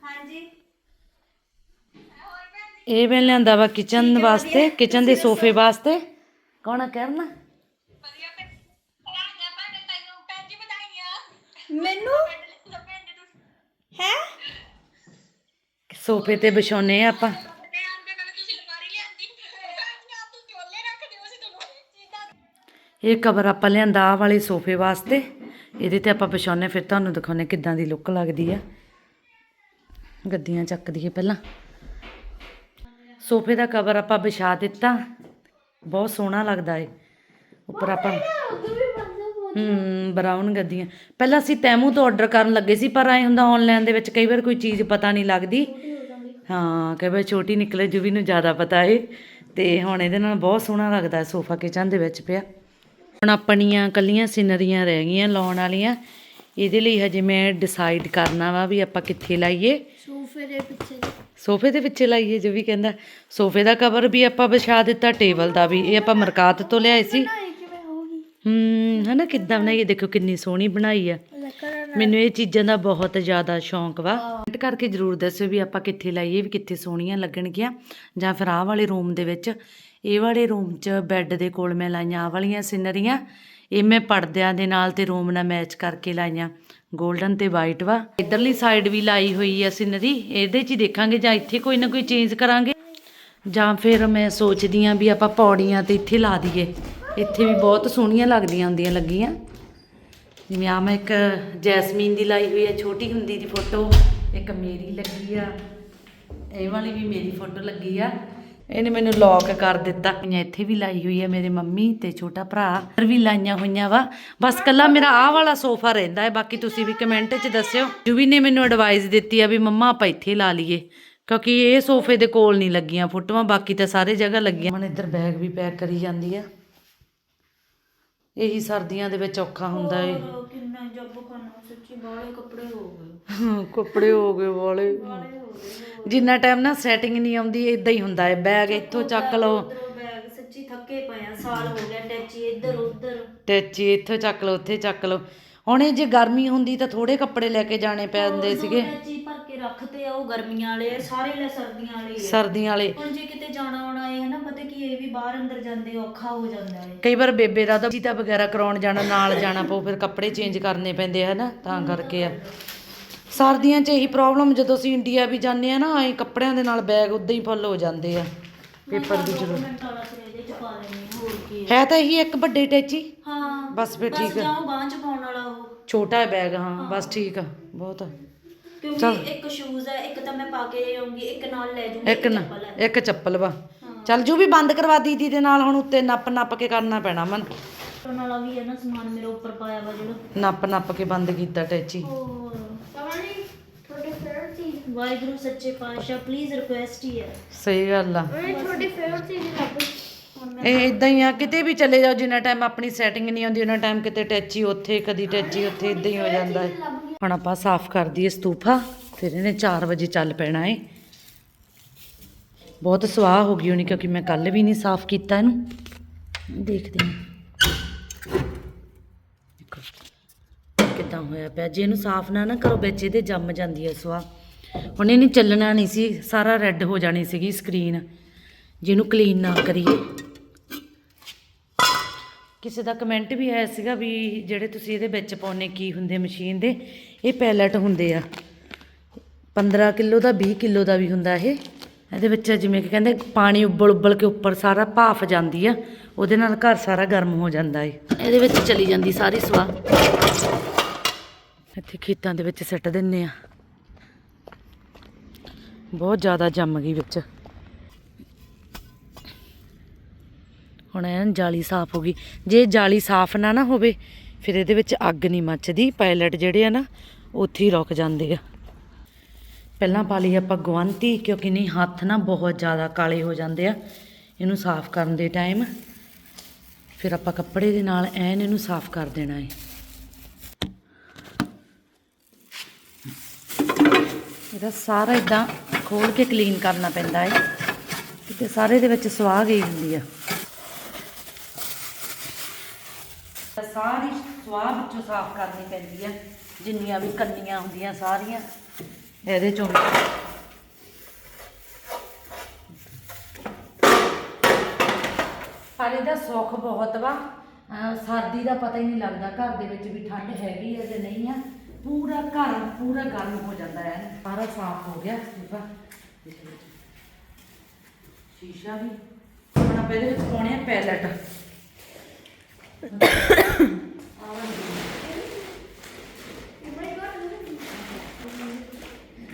ਹਾਂਜੀ। ਇਹ ਮੈਂ ਲਿਆਂਦਾ ਵਾ ਕਿਚਨ ਵਾਸਤੇ ਕਿਚਨ ਦੇ ਸੋਫੇ ਵਾਸਤੇ। ਕੌਣ ਕਰਨਾ? ਸੋਫੇ ਤੇ ਵਿਛਾਉਨੇ ਆ ਆਪਾਂ। ਇਹ ਕਵਰ ਆਪਾਂ ਲਿਆਂਦਾ, ਆਹ ਵਾਲੇ ਸੋਫੇ ਵਾਸਤੇ। ਇਹਦੇ ਤੇ ਆਪਾਂ ਵਿਛਾਉਨੇ ਫਿਰ ਤੁਹਾਨੂੰ ਦਿਖਾਉਨੇ ਕਿੱਦਾਂ ਦੀ ਲੁੱਕ ਲੱਗਦੀ ਆ। ਗੱਦੀਆਂ ਚੱਕ ਦਈਏ ਪਹਿਲਾਂ। ਸੋਫੇ ਦਾ ਕਵਰ ਆਪਾਂ ਵਿਛਾ ਦਿੱਤਾ। ਬਹੁਤ ਸੋਹਣਾ ਲੱਗਦਾ ਏ। ਉੱਪਰ ਆਪਾਂ ਹੂੰ ਬਰਾਊਨ ਗੱਦੀਆਂ ਪਹਿਲਾਂ ਅਸੀਂ ਤੈਮੂ ਤੋਂ ਆਰਡਰ ਕਰਨ ਲੱਗੇ ਸੀ ਪਰ ਐ ਹੁੰਦਾ ਆਨਲਾਈਨ ਦੇ ਵਿੱਚ ਕਈ ਵਾਰ ਕੋਈ ਚੀਜ਼ ਪਤਾ ਨਹੀਂ ਲੱਗਦੀ। ਹਾਂ ਕਈ ਵਾਰ ਛੋਟੀ ਨਿਕਲੇ ਜੁਵੀ ਨੂੰ ਜ਼ਿਆਦਾ ਪਤਾ ਏ। ਤੇ ਹੁਣ ਇਹਦੇ ਨਾਲ ਬਹੁਤ ਸੋਹਣਾ ਲੱਗਦਾ ਸੋਫਾ ਕਿਚਨ ਦੇ ਵਿੱਚ ਪਿਆ। ਹੁਣ ਆਪਣੀਆਂ ਕੱਲੀਆਂ ਸਿਨਰੀਆਂ ਰਹਿ ਗਈਆਂ ਲਾਉਣ ਵਾਲੀਆਂ। ਇਹਦੇ ਲਈ ਹਜੇ ਮੈਂ ਡਿਸਾਈਡ ਕਰਨਾ ਵਾ ਵੀ ਆਪਾਂ ਕਿੱਥੇ ਲਾਈਏ। ਸੋਫੇ ਦੇ ਪਿੱਛੇ। ਸੋਫੇ ਦੇ ਪਿੱਛੇ ਲਾਈਏ ਜੋ ਵੀ ਕਹਿੰਦਾ। ਸੋਫੇ ਦਾ ਕਵਰ ਵੀ ਆਪਾਂ ਵਿਛਾ ਦਿੱਤਾ ਟੇਬਲ ਦਾ ਵੀ। ਇਹ ਆਪਾਂ ਮਰਕਾਤ ਤੋਂ ਲਿਆਏ ਸੀ। ਹੂੰ ਹਨਾ ਕਿੱਦਾਂ ਬਣਾਈ ਹੈ? ਦੇਖੋ ਕਿੰਨੀ ਸੋਹਣੀ ਬਣਾਈ ਆ। ਮੈਨੂੰ ਇਹ ਚੀਜ਼ਾਂ ਦਾ ਬਹੁਤ ਜ਼ਿਆਦਾ ਸ਼ੌਂਕ ਵਾ। ਕਮੈਂਟ ਕਰਕੇ ਜਰੂਰ ਦੱਸਿਓ ਵੀ ਆਪਾਂ ਕਿੱਥੇ ਲਾਈਏ ਵੀ ਕਿੱਥੇ ਸੋਹਣੀਆਂ ਲੱਗਣਗੀਆਂ। ਜਾਂ ਫਿਰ ਆਹ ਵਾਲੇ ਰੂਮ ਦੇ ਵਿੱਚ। ਇਹ ਵਾਲੇ ਰੂਮ 'ਚ ਬੈੱਡ ਦੇ ਕੋਲ ਮੈਂ ਲਾਈਆਂ ਆਹ ਵਾਲੀਆਂ ਸਿਨਰੀਆਂ। ਇਹ ਮੈਂ ਪਰਦਿਆਂ ਦੇ ਨਾਲ ਤੇ ਰੂਮ ਨਾਲ ਮੈਚ ਕਰਕੇ ਲਾਈਆਂ। ਗੋਲਡਨ ਤੇ ਵਾਈਟ ਵਾ। ਇਧਰਲੀ ਸਾਈਡ ਵੀ ਲਾਈ ਹੋਈ ਆ ਸਿਨਰੀ। ਇਹਦੇ 'ਚ ਹੀ ਦੇਖਾਂਗੇ ਜਾਂ ਇੱਥੇ ਕੋਈ ਨਾ ਕੋਈ ਚੇਂਜ ਕਰਾਂਗੇ। ਜਾਂ ਫਿਰ ਮੈਂ ਸੋਚਦੀ ਆ ਵੀ ਆਪਾਂ ਪੌੜੀਆਂ ਤੇ ਇੱਥੇ ਲਾ ਦਈਏ। ਇੱਥੇ ਵੀ ਬਹੁਤ ਸੋਹਣੀਆਂ ਲੱਗਦੀਆਂ ਹੁੰਦੀਆਂ ਲੱਗੀਆਂ। ਜਿਵੇਂ ਆ ਮੈਂ ਇੱਕ ਜੈਸਮੀਨ ਦੀ ਲਾਈ ਹੋਈ ਆ ਛੋਟੀ ਹੁੰਦੀ ਦੀ ਫੋਟੋ, ਇੱਕ ਮੇਰੀ ਲੱਗੀ ਆ। ਇਹ ਵਾਲੀ ਵੀ ਮੇਰੀ ਫੋਟੋ ਲੱਗੀ ਆ। ਇਹਨੇ ਮੈਨੂੰ ਲੌਕ ਕਰ ਦਿੱਤਾ। ਮੈਂ ਇੱਥੇ ਵੀ ਲਾਈ ਹੋਈ ਆ ਮੇਰੇ ਮੰਮੀ ਤੇ ਛੋਟਾ ਭਰਾ। ਵੀ ਲਾਈਆਂ ਹੋਈਆਂ ਵਾ। ਬਸ ਕੱਲਾ ਮੇਰਾ ਆਹ ਵਾਲਾ ਸੋਫਾ ਰਹਿੰਦਾ ਹੈ। ਬਾਕੀ ਤੁਸੀਂ ਵੀ ਕਮੈਂਟ 'ਚ ਦੱਸਿਓ। ਜੁਵੀ ਨੇ ਮੈਨੂੰ ਐਡਵਾਈਸ ਦਿੱਤੀ ਆ ਵੀ ਮੰਮਾ ਆਪਾਂ ਇੱਥੇ ਲਾ ਲਈਏ। ਕਿਉਂਕਿ ਇਹ ਸੋਫੇ ਦੇ ਕੋਲ ਨਹੀਂ ਲੱਗੀਆਂ ਫੋਟੋਆਂ, ਬਾਕੀ ਤਾਂ ਸਾਰੇ ਜਗ੍ਹਾ ਲੱਗੀਆਂ। ਹੁਣ ਇੱਧਰ ਬੈਗ ਵੀ ਪੈਕ ਕਰੀ ਜਾਂਦੀ ਆ। ਇਹੀ ਸਰਦੀਆਂ ਦੇ ਵਿੱਚ ਔਖਾ ਹੁੰਦਾ ਏ। ਕਿੰਨਾ ਜੱਬ ਖਾਣਾ ਸੱਚੀ ਬਾਲੇ ਕੱਪੜੇ ਹੋ ਗਏ। ਕੱਪੜੇ ਹੋ ਗਏ ਵਾਲੇ। ਜਿੰਨਾ ਟਾਈਮ ਨਾ ਸੈਟਿੰਗ ਨਹੀਂ ਆਉਂਦੀ ਇਦਾਂ ਹੀ ਹੁੰਦਾ ਹੈ ਬੈਗ ਇੱਥੋਂ ਚੱਕ ਲਓ। ਉਧਰੋਂ ਬੈਗ ਸੱਚੀ ਥੱਕੇ ਪਏ ਆ ਸਾਲ ਹੋ ਗਿਆ ਟੈਚੀ ਇੱਧਰ ਉੱਧਰ। ਟੈਚੀ ਇੱਥੋਂ ਚੱਕ ਲਓ ਉੱਥੇ ਚੱਕ ਲਓ। ਹੁਣ ਇਹ ਜੇ ਗਰਮੀ ਹੁੰਦੀ ਤਾਂ ਥੋੜੇ ਕੱਪੜੇ ਲੈ ਕੇ ਜਾਣੇ ਪੈਂਦੇ ਸੀਗੇ। ਟੈਚੀ ਕੇ ਰੱਖਤੇ ਆ ਉਹ ਗਰਮੀਆਂ ਵਾਲੇ ਆ, ਸਾਰੇ ਲੈ ਸਰਦੀਆਂ ਵਾਲੇ। ਹੀ ਆ। ਸਰਦੀਆਂ ਵਾਲੇ। ਹੁਣ ਜੇ ਕਿਤੇ ਜਾਣਾ ਆਉਣਾ ਹੈ ਹਨਾ ਪਤਾ ਕੀ ਇਹ ਵੀ ਬਾਹਰ ਅੰਦਰ ਜਾਂਦੇ ਔਖਾ ਹੋ ਜਾਂਦਾ ਹੈ ਕਈ ਵਾਰ ਬੇਬੇ ਦਾ ਤਾਂ ਚੀਤਾ ਵਗੈਰਾ ਕਰਾਉਣ ਜਾਣਾ ਨਾਲ ਜਾਣਾ ਪਊ ਫਿਰ ਕੱਪੜੇ ਚੇਂਜ ਕਰਨੇ ਪੈਂਦੇ ਆ ਨਾ ਤਾਂ ਕਰਕੇ ਆ। ਸਰਦੀਆਂ 'ਚ ਇਹੀ ਪ੍ਰੋਬਲਮ ਜਦੋਂ ਅਸੀਂ ਇੰਡੀਆ ਵੀ ਜਾਂਦੇ ਆ ਨਾ ਐ ਕੱਪੜਿਆਂ ਦੇ ਨਾਲ ਬੈਗ ਉਦਾਂ ਹੀ ਫੁੱਲ ਹੋ ਜਾਂਦੇ ਆ। ਪੇਪਰ ਦੀ ਜ਼ਰੂਰਤ ਮਿੰਟ ਵਾਲਾ ਫਿਰ ਇਹਦੇ ਚ ਪਾ ਲੈਣੀ ਹੋਰ ਕੀ ਹੈ। ਹੈ ਤਾਂ ਇਹੀ ਇੱਕ ਵੱਡੇ ਟੈਚੀ? ਹਾਂ ਬਸ ਫਿਰ ਠੀਕ ਆ। ਬਾਂਹ ਚ ਪਾਉਣ ਵਾਲਾ ਉਹ। ਛੋਟਾ ਹੈ ਬੈਗ ਹਾਂ ਬਸ ਠੀਕ ਆ ਬਹੁਤ ਕਿਉਂਕਿ ਇੱਕ ਸ਼ੂਜ਼ ਹੈ ਇੱਕ ਤਾਂ ਮੈਂ ਪਾ ਕੇ ਜਾਊਂਗੀ ਇੱਕ ਨਾਲ ਲੈ ਜਾਊਂਗੀ ਇੱਕ ਨਾ ਚੱਪਲ ਹੈ। ਇੱਕ ਚੱਪਲ ਵਾ। ਚੱਲ ਜੂ ਵੀ ਬੰਦ ਕਰਵਾ ਦੀਦੀ ਦੇ ਨਾਲ ਹੁਣ ਉੱਤੇ ਨੱਪ ਨੱਪ ਕੇ ਕਰਨਾ ਪੈਣਾ ਮਨ। ਕਰਨ ਵਾਲਾ ਵੀ ਹੈ ਨਾ ਸਮਾਨ ਮੇਰੇ ਉੱਪਰ ਪਾਇਆ ਵਾ ਜਿਹੜਾ। ਨੱਪ ਨੱਪ ਕੇ ਬੰਦ ਕੀਤਾ ਟੈਚੀ। ਹੋਰ। ਵਾਹਿਗੁਰੂ ਸੱਚੇ ਪਾਤਸ਼ਾਹ ਪਲੀਜ਼ ਰਿਕੁਐਸਟ ਹੀ ਹੈ। ਸਹੀ ਗੱਲ ਆ। ਤੁਹਾਡੀ ਫੇਵਰਟ ਚੀਜ਼ ਲੱਭੀ ਇਹ ਇਦਾਂ ਹੀ ਆ ਕਿਤੇ ਵੀ ਚਲੇ ਜਾਓ ਜਿੰਨਾ ਟਾਈਮ ਆਪਣੀ ਸੈਟਿੰਗ ਨਹੀਂ ਆਉਂਦੀ ਉਹਨਾਂ ਟਾਈਮ ਕਿਤੇ ਟੈਚੀ ਉੱਥੇ ਕਦੀ ਟੈਚੀ ਉੱਥੇ ਇਦਾਂ ਹੀ ਹੋ ਜਾਂਦਾ ਹੈ। ਹੁਣ ਆਪਾਂ ਸਾਫ਼ ਕਰ ਦਈਏ ਸਤੂਫਾ, ਫਿਰ ਇਹਨੇ 4 ਵਜੇ ਚੱਲ ਪੈਣਾ ਏ। ਬਹੁਤ ਸਵਾਹ ਹੋ ਗਈ ਹੋਣੀ, ਕਿਉਂਕਿ ਮੈਂ ਕੱਲ ਵੀ ਨਹੀਂ ਸਾਫ਼ ਕੀਤਾ ਇਹਨੂੰ। ਦੇਖਦੇ ਹਾਂ। ਦੇਖੋ ਕਿੱਦਾਂ ਹੋਇਆ ਪਿਆ? ਜੇ ਇਹਨੂੰ ਸਾਫ਼ ਨਾ ਨਾ ਕਰੋ, ਵਿੱਚ ਇਹਦੇ ਜੰਮ ਜਾਂਦੀ ਹੈ ਸਵਾਹ। ਹੁਣ ਇਹਨੇ ਚੱਲਣਾ ਨਹੀਂ ਸੀ, ਸਾਰਾ ਰੈੱਡ ਹੋ ਜਾਣੀ ਸੀਗੀ ਸਕਰੀਨ ਜਿਹਨੂੰ ਕਲੀਨ ਨਾ ਕਰੀਏ। ਕਿਸੇ ਦਾ ਕਮੈਂਟ ਵੀ ਆਇਆ ਸੀਗਾ ਵੀ ਜਿਹੜੇ ਤੁਸੀਂ ਇਹਦੇ ਵਿੱਚ ਪਾਉਨੇ ਕੀ ਹੁੰਦੇ ਮਸ਼ੀਨ ਦੇ ਇਹ ਪੈਲਟ ਹੁੰਦੇ ਆ। 15 ਕਿਲੋ ਦਾ 20 ਕਿਲੋ ਦਾ ਵੀ ਹੁੰਦਾ ਇਹ। ਇਹਦੇ ਵਿੱਚ ਜਿਵੇਂ ਕਿ ਕਹਿੰਦੇ ਪਾਣੀ ਉੱਬਲ ਉੱਬਲ ਕੇ ਉੱਪਰ ਸਾਰਾ ਭਾਫ ਜਾਂਦੀ ਆ। ਉਹਦੇ ਨਾਲ ਘਰ ਸਾਰਾ ਗਰਮ ਹੋ ਜਾਂਦਾ ਏ। ਇਹਦੇ ਵਿੱਚ ਚਲੀ ਜਾਂਦੀ ਸਾਰੀ ਸਵਾਹ। ਇੱਥੇ ਖੇਤਾਂ ਦੇ ਵਿੱਚ ਸਿੱਟ ਦਿੰਨੇ ਆ। ਬਹੁਤ ਜ਼ਿਆਦਾ ਜੰਮ ਗਈ ਵਿੱਚ। ਹੁਣ ਐਨ ਜਾਲੀ ਸਾਫ਼ ਹੋ ਗਈ। ਜੇ ਜਾਲੀ ਸਾਫ਼ ਨਾ ਨਾ ਹੋਵੇ ਫਿਰ ਇਹਦੇ ਵਿੱਚ ਅੱਗ ਨਹੀਂ ਮੱਚਦੀ, ਪਾਇਲਟ ਜਿਹੜੇ ਆ ਨਾ, ਉੱਥੇ ਹੀ ਰੁਕ ਜਾਂਦੇ ਆ। ਪਹਿਲਾਂ ਪਾ ਲਈ ਆਪਾਂ ਗਵੰਤੀ ਕਿਉਂਕਿ ਨਹੀਂ, ਹੱਥ ਨਾ ਬਹੁਤ ਜ਼ਿਆਦਾ ਕਾਲੇ ਹੋ ਜਾਂਦੇ ਆ। ਇਹਨੂੰ ਸਾਫ਼ ਕਰਨ ਦੇ ਟਾਈਮ ਫਿਰ ਆਪਾਂ ਕੱਪੜੇ ਦੇ ਨਾਲ ਐਨ ਇਹਨੂੰ ਸਾਫ਼ ਕਰ ਦੇਣਾ ਹੈ ਇਹਦਾ ਸਾਰਾ ਇਦਾਂ ਖੋਲ ਕੇ ਕਲੀਨ ਕਰਨਾ ਪੈਂਦਾ ਹੈ ਕਿਤੇ ਸਾਰੇ ਦੇ ਵਿੱਚ ਸਵਾਹ ਗਈ ਹੁੰਦੀ ਆ। ਸਾਰੀ ਸਵਾਹ ਵਿੱਚੋਂ ਸਾਫ਼ ਕਰਨੀ ਪੈਂਦੀ ਆ। ਜਿੰਨੀਆਂ ਵੀ ਕੰਨੀਆਂ ਹੁੰਦੀਆਂ ਸਾਰੀਆਂ। ਇਹਦੇ ਚੋਂ ਪਰ ਇਹਦਾ ਸੁੱਖ ਬਹੁਤ ਵਾ। ਸਰਦੀ ਦਾ ਪਤਾ ਹੀ ਨਹੀਂ ਲੱਗਦਾ ਘਰ ਦੇ ਵਿੱਚ ਵੀ ਠੰਡ ਹੈਗੀ ਹੈ ਜਾਂ ਨਹੀਂ ਆ। ਪੂਰਾ ਘਰ ਪੂਰਾ ਗਰਮ ਹੋ ਜਾਂਦਾ ਹੈ ਸਾਰਾ ਸਾਫ਼ ਹੋ ਗਿਆ। ਦੇਖਾ। ਸ਼ੀਸ਼ਾ ਵੀ। ਹੁਣ ਆਪਾਂ ਇਹਦੇ ਵਿੱਚ ਪਾਉਣੇ ਆ ਪੈਲਟ।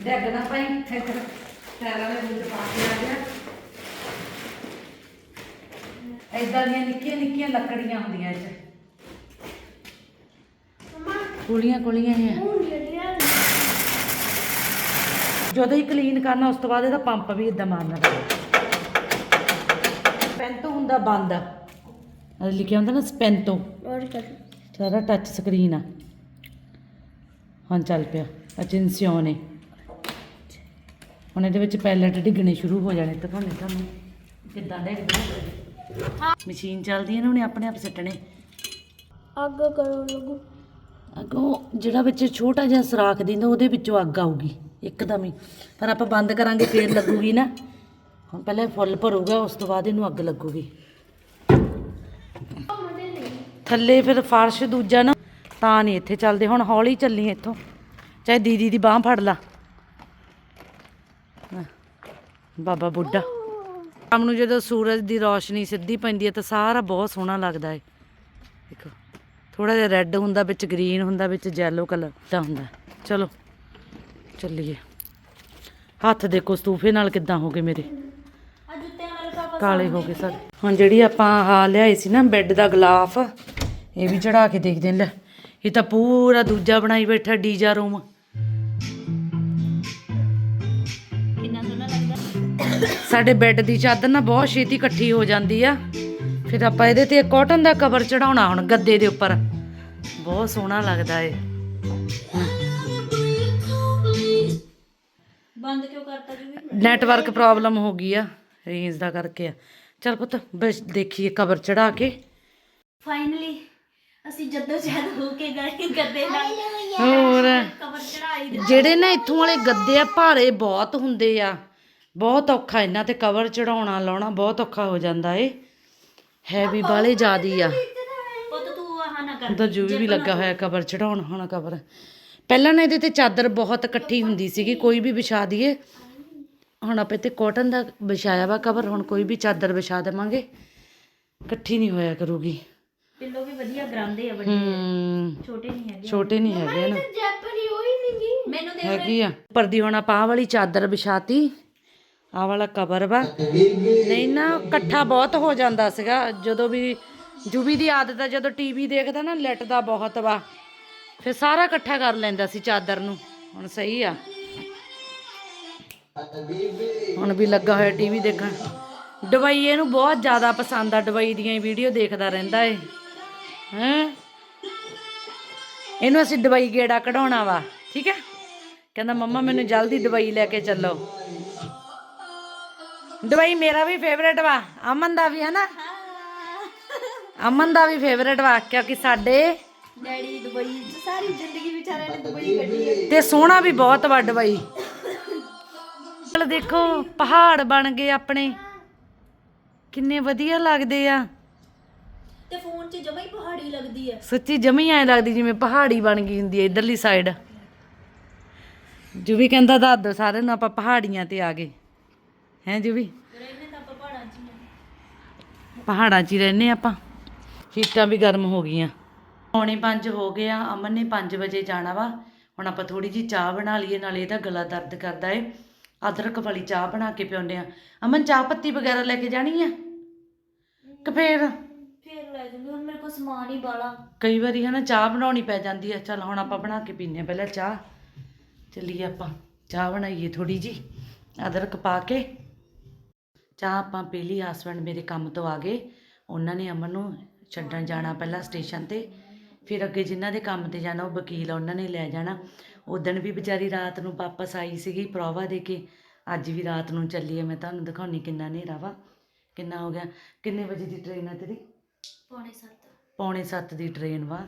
ਡੱਗ ਨਾ ਪਾਈ ਫਿਰ ਟਾਇਰਾਂ ਦੇ ਵਿੱਚ ਪਾ ਕੇ ਆ ਗਿਆ। ਇਦਾਂ ਦੀਆਂ ਨਿੱਕੀਆਂ ਨਿੱਕੀਆਂ ਲੱਕੜੀਆਂ ਹੁੰਦੀਆਂ ਇਹ ਕੁਲੀਆਂ ਕੁਲੀਆਂ ਹੀ ਜਦੋਂ ਹੀ ਕਲੀਨ ਕਰਨਾ ਉਸ ਤੋਂ ਬਾਅਦ ਇਹਦਾ ਪੰਪ ਵੀ ਇਦਾਂ ਮਾਰਨਾ ਪੈਂਦਾ। ਪੈਂਤੋ ਹੁੰਦਾ ਬੰਦ। ਅਰ ਲਿਖਿਆ ਹੁੰਦਾ ਨਾ ਸਪੈਂਤੋ ਸਾਰਾ ਟੱਚ ਸਕਰੀਨ ਆ। ਹਾਂ ਚੱਲ ਪਿਆ। ਅਚਿੰਸਿਓ ਨੇ ਹੁਣ ਇਹਦੇ ਵਿੱਚ ਪੈਲਟ ਡਿੱਗਣੇ ਸ਼ੁਰੂ ਹੋ ਜਾਣੇ ਤਾਂ ਤੁਹਾਨੂੰ ਕਿੱਦਾਂ ਦੇ ਹਾਂ ਮਸ਼ੀਨ ਚੱਲਦੀ ਹੈ ਨਾ ਉਹਨੇ ਆਪਣੇ ਆਪ ਸੱਟਣੇ। ਅੱਗ ਕਰੋ ਲਗੂ। ਅੱਗੋਂ ਜਿਹੜਾ ਵਿੱਚ ਛੋਟਾ ਜਿਹਾ ਸਰਾਖ ਦਿੰਦਾ ਉਹਦੇ ਵਿੱਚੋਂ ਅੱਗ ਆਊਗੀ ਇੱਕਦਮ ਹੀ। ਪਰ ਆਪਾਂ ਬੰਦ ਕਰਾਂਗੇ ਫੇਰ ਲੱਗੂਗੀ ਨਾ। ਹੁਣ ਪਹਿਲਾਂ ਫੁੱਲ ਭਰੂਗਾ ਉਸ ਤੋਂ ਬਾਅਦ ਇਹਨੂੰ ਅੱਗ ਲੱਗੂਗੀ। ਥੱਲੇ ਫਿਰ ਫਾਰਸ਼ ਦੂਜਾ ਨਾ ਤਾਂ ਨਹੀਂ ਇੱਥੇ ਚੱਲਦੇ। ਹੁਣ ਹੌਲੀ ਚੱਲੀ ਇੱਥੋਂ। ਚਾਹੇ ਦੀਦੀ ਦੀ ਬਾਹ ਫੜ ਲਾ। ਬਾਬਾ ਬੁੱਢਾ। ਸ਼ਾਮ ਨੂੰ ਜਦੋਂ ਸੂਰਜ ਦੀ ਰੌਸ਼ਨੀ ਸਿੱਧੀ ਪੈਂਦੀ ਹੈ ਤਾਂ ਸਾਰਾ ਬਹੁਤ ਸੋਹਣਾ ਲੱਗਦਾ ਹੈ ਦੇਖੋ ਥੋੜਾ ਜਿਹਾ ਰੈੱਡ ਹੁੰਦਾ, ਵਿੱਚ ਗ੍ਰੀਨ ਹੁੰਦਾ, ਵਿੱਚ ਜੈਲੋ ਕਲਰ ਦਾ ਹੁੰਦਾ। ਚਲੋ, ਚੱਲੀਏ। ਹੱਥ ਦੇਖੋ, ਸਤੂਫੇ ਨਾਲ ਕਿੱਦਾਂ ਹੋ ਗਏ ਮੇਰੇ। ਕਾਲੇ ਹੋ ਗਏ ਸਰ। ਹੁਣ ਜਿਹੜੀ ਆਪਾਂ ਆ ਲਿਆਏ ਸੀ ਨਾ ਬੈੱਡ ਦਾ ਗਲਾਫ, ਇਹ ਵੀ ਚੜਾ ਕੇ ਦੇਖਦੇ ਨੇ ਲੈ, ਇਹ ਤਾਂ ਪੂਰਾ ਦੂਜਾ ਬਣਾਈ ਬੈਠਾ ਡੀਜਾ ਰੂਮ। ਸਾਡੇ ਬੈੱਡ ਦੀ ਚਾਦਰ ਨਾ ਬਹੁਤ ਛੇਤੀ ਇਕੱਠੀ ਹੋ ਜਾਂਦੀ ਆ। ਫਿਰ ਆਪਾਂ ਇਹਦੇ ਤੇ ਕਾਟਨ ਦਾ ਕਵਰ ਚੜਾਉਣਾ ਹੁਣ ਗੱਦੇ ਦੇ ਉੱਪਰ। ਬਹੁਤ ਸੋਹਣਾ ਲੱਗਦਾ ਏ। ਬੰਦ ਕਿਉਂ ਕਰਤਾ ਜੀ ਵੀ ਨੈਟਵਰਕ ਪ੍ਰੋਬਲਮ ਹੋ ਗਈ ਆ ਰੇਂਜ ਦਾ ਕਰਕੇ ਆ। ਚਲ ਪੁੱਤ ਬਸ ਦੇਖੀਏ ਕਵਰ ਚੜਾ ਕੇ। ਫਾਈਨਲੀ ਅਸੀਂ ਜਦੋਂ ਜਦ ਹੋ ਕੇ ਗਏ ਗੱਦੇ ਨਾਲ ਹੋਰ ਕਵਰ ਚੜਾਈ ਜਿਹੜੇ ਨਾ ਇੱਥੋਂ ਵਾਲੇ ਗੱਦੇ ਆ ਭਾਰੇ ਬਹੁਤ ਹੁੰਦੇ ਆ। ਬਹੁਤ ਔਖਾ ਇਹਨਾਂ ਤੇ ਕਵਰ ਚੜਾਉਣਾ ਲਾਉਣਾ ਬਹੁਤ ਔਖਾ ਹੋ ਜਾਂਦਾ ਏ। ਹੈਵੀ ਬਾਲੇ ਜ਼ਿਆਦੀ ਆ। ਪੁੱਤ ਤੂੰ ਆਹ ਨਾ ਕਰ। ਉਹਦਾ ਜੂਵੀ ਵੀ ਲੱਗਾ ਹੋਇਆ ਕਵਰ ਚੜਾਉਣ ਹੁਣ ਕਵਰ। ਪਹਿਲਾਂ ਨਾ ਇਹਦੇ ਤੇ ਚਾਦਰ ਬਹੁਤ ਇਕੱਠੀ ਹੁੰਦੀ ਸੀਗੀ ਕੋਈ ਵੀ ਵਿਛਾ ਦਈਏ। ਹੁਣ ਆਪੇ ਤੇ ਕਾਟਨ ਦਾ ਵਿਛਾਇਆ ਵਾ ਕਵਰ ਹੁਣ ਕੋਈ ਵੀ ਚਾਦਰ ਵਿਛਾ ਦੇਵਾਂਗੇ। ਇਕੱਠੀ ਨਹੀਂ ਹੋਇਆ ਕਰੂਗੀ। ਪਿੱਲੋ ਵੀ ਵਧੀਆ ਗਰਾਂਦੇ ਆ ਵੱਡੇ। ਹੂੰ। ਛੋਟੇ ਨਹੀਂ ਹੈਗੇ। ਛੋਟੇ ਨਹੀਂ ਹੈਗੇ ਨਾ। ਜੈਪਰੀ ਹੋਈ ਨਹੀਂ ਜੀ ਮੈਨੂੰ ਦੇ ਹੈਗੀ ਆ। ਉੱਪਰ ਦੀ ਹੁਣ ਆਪਾਂ ਆਹ ਵਾਲੀ ਚਾਦਰ ਵਿਛਾਤੀ। ਆਹ ਵਾਲਾ ਕਵਰ ਵਾ। ਨਹੀਂ ਨਾ, ਇਕੱਠਾ ਬਹੁਤ ਹੋ ਜਾਂਦਾ ਸੀਗਾ। ਜਦੋਂ ਵੀ ਜੁਬੀ ਦੀ ਆਦਤ ਆ, ਜਦੋਂ ਟੀਵੀ ਦੇਖਦਾ ਨਾ, ਲਿਟਦਾ ਬਹੁਤ ਵਾ। ਫਿਰ ਸਾਰਾ ਇਕੱਠਾ ਕਰ ਲੈਂਦਾ ਸੀ ਚਾਦਰ ਨੂੰ। ਹੁਣ ਸਹੀ ਆ। ਹੁਣ ਵੀ ਲੱਗਾ ਹੋਇਆ ਟੀਵੀ ਦੇਖਣ। ਦਵਾਈ ਇਹਨੂੰ ਬਹੁਤ ਜ਼ਿਆਦਾ ਪਸੰਦ ਆ ਦਵਾਈ ਦੀਆਂ ਵੀਡੀਓ ਦੇਖਦਾ ਰਹਿੰਦਾ ਏ। ਹੈਂ? ਇਹਨੂੰ ਅਸੀਂ ਦਵਾਈ ਗੇੜਾ ਕਢਾਉਣਾ ਵਾ। ਠੀਕ ਹੈ ਕਹਿੰਦਾ, ਮੰਮਾ, ਮੈਨੂੰ ਜਲਦੀ ਦਵਾਈ ਲੈ ਕੇ ਚੱਲੋ। ਦਵਾਈ ਮੇਰਾ ਵੀ ਫੇਵਰੇਟ ਵਾ। ਅਮਨ ਦਾ ਵੀ ਹੈ ਨਾ ਅਮਨ ਦਾ ਵੀ ਫੇਵਰੇਟ ਵਾ ਕਿਉਂਕਿ ਸਾਡੇ ਡੈਡੀ ਦੁਬਈ ਚ ਸਾਰੀ ਜ਼ਿੰਦਗੀ ਵਿਚਾਰਿਆਂ ਨੇ ਦੁਬਈ ਕੱਢੀ ਹੈ। ਤੇ ਸੋਹਣਾ ਵੀ ਬਹੁਤ ਵਾ ਦਵਾਈ। ਚਲ ਦੇਖੋ ਪਹਾੜ ਬਣ ਗਏ ਆਪਣੇ। ਕਿੰਨੇ ਵਧੀਆ ਲੱਗਦੇ ਆ। ਤੇ ਫੋਨ 'ਚ ਜਮਾ ਹੀ ਪਹਾੜੀ ਲੱਗਦੀ ਹੈ। ਸੱਚੀ ਜਮੀ ਐ ਲੱਗਦੀ ਜਿਵੇਂ ਪਹਾੜੀ ਬਣ ਗਈ ਹੁੰਦੀ ਐ ਇਧਰਲੀ ਸਾਈਡ ਜੁਵੀ ਕਹਿੰਦਾ ਦੱਸ ਦੋ ਸਾਰਿਆਂ ਨੂੰ ਆਪਾਂ ਪਹਾੜੀਆਂ ਤੇ ਆ ਗਏ। ਹੈਂ ਆਪਾਂ ਪਹਾੜਾਂ 'ਚ ਹੀ ਆ। ਰਹਿੰਦੇ ਆਪਾਂ। ਸੀਟਾਂ ਵੀ ਗਰਮ ਹੋ ਗਈਆਂ। ਪੌਣੇ 5 ਹੋ ਗਏ ਆ ਅਮਨ ਨੇ 5 ਵਜੇ ਜਾਣਾ ਵਾ। ਹੁਣ ਆਪਾਂ ਥੋੜੀ ਜੀ ਚਾਹ ਬਣਾ ਲਈਏ ਨਾਲੇ ਇਹਦਾ ਗਲਾ ਦਰਦ ਕਰਦਾ ਏ। ਅਦਰਕ ਵਾਲੀ ਚਾਹ ਬਣਾ ਕੇ ਪਿਉਂਦੇ ਆ। ਅਮਨ ਚਾਹ ਪੱਤੀ ਵਗੈਰਾ ਲੈ ਕੇ ਜਾਣੀ ਆ? ਕਿ ਫੇਰ? ਫੇਰ ਲੈ ਜੂੰਗੀ ਹੁਣ ਮੇਰੇ ਕੋਲ ਸਮਾਨ ਹੀ ਬਾਲਾ ਕਈ ਵਾਰੀ ਹਨਾ ਚਾਹ ਬਣਾਉਣੀ ਪੈ ਜਾਂਦੀ ਹੈ ਚਲ ਹੁਣ ਆਪਾਂ ਬਣਾ ਕੇ ਪੀਨੇ ਆ ਪਹਿਲਾਂ ਚਾਹ। ਚੱਲੀਏ ਆਪਾਂ। ਚਾਹ ਬਣਾਈਏ ਥੋੜੀ ਜੀ ਅਦਰਕ ਪਾ ਕੇ। ਚਾਹ ਆਪਾਂ ਪੀ ਲਈ ਹਸਬੈਂਡ ਮੇਰੇ ਕੰਮ ਤੋਂ ਆ ਗਏ। ਉਹਨਾਂ ਨੇ ਅਮਨ ਨੂੰ ਛੱਡਣ ਜਾਣਾ ਪਹਿਲਾਂ ਸਟੇਸ਼ਨ ਤੇ। ਫਿਰ ਅੱਗੇ ਜਿਨ੍ਹਾਂ ਦੇ ਕੰਮ ਤੇ ਜਾਣਾ ਉਹ ਵਕੀਲ ਉਹਨਾਂ ਨੇ ਲੈ ਜਾਣਾ। ਉਦਣ ਵੀ ਵਿਚਾਰੀ ਰਾਤ ਨੂੰ ਵਾਪਸ ਆਈ ਸੀਗੀ ਪ੍ਰੋਵਾ ਦੇ ਕੇ। ਅੱਜ ਵੀ ਰਾਤ ਨੂੰ ਚੱਲੀ ਹੈ ਮੈਂ ਤੁਹਾਨੂੰ ਦਿਖਾਉਣੀ ਕਿੰਨਾ ਹਨੇਰਾ ਵਾ। ਕਿੰਨਾ ਹੋ ਗਿਆ। ਕਿੰਨੇ ਵਜੇ ਦੀ ਟ੍ਰੇਨ ਆ ਤੇਰੀ? ਪੌਣੇ 7 ਪੌਣੇ 7 ਦੀ ਟ੍ਰੇਨ ਵਾ।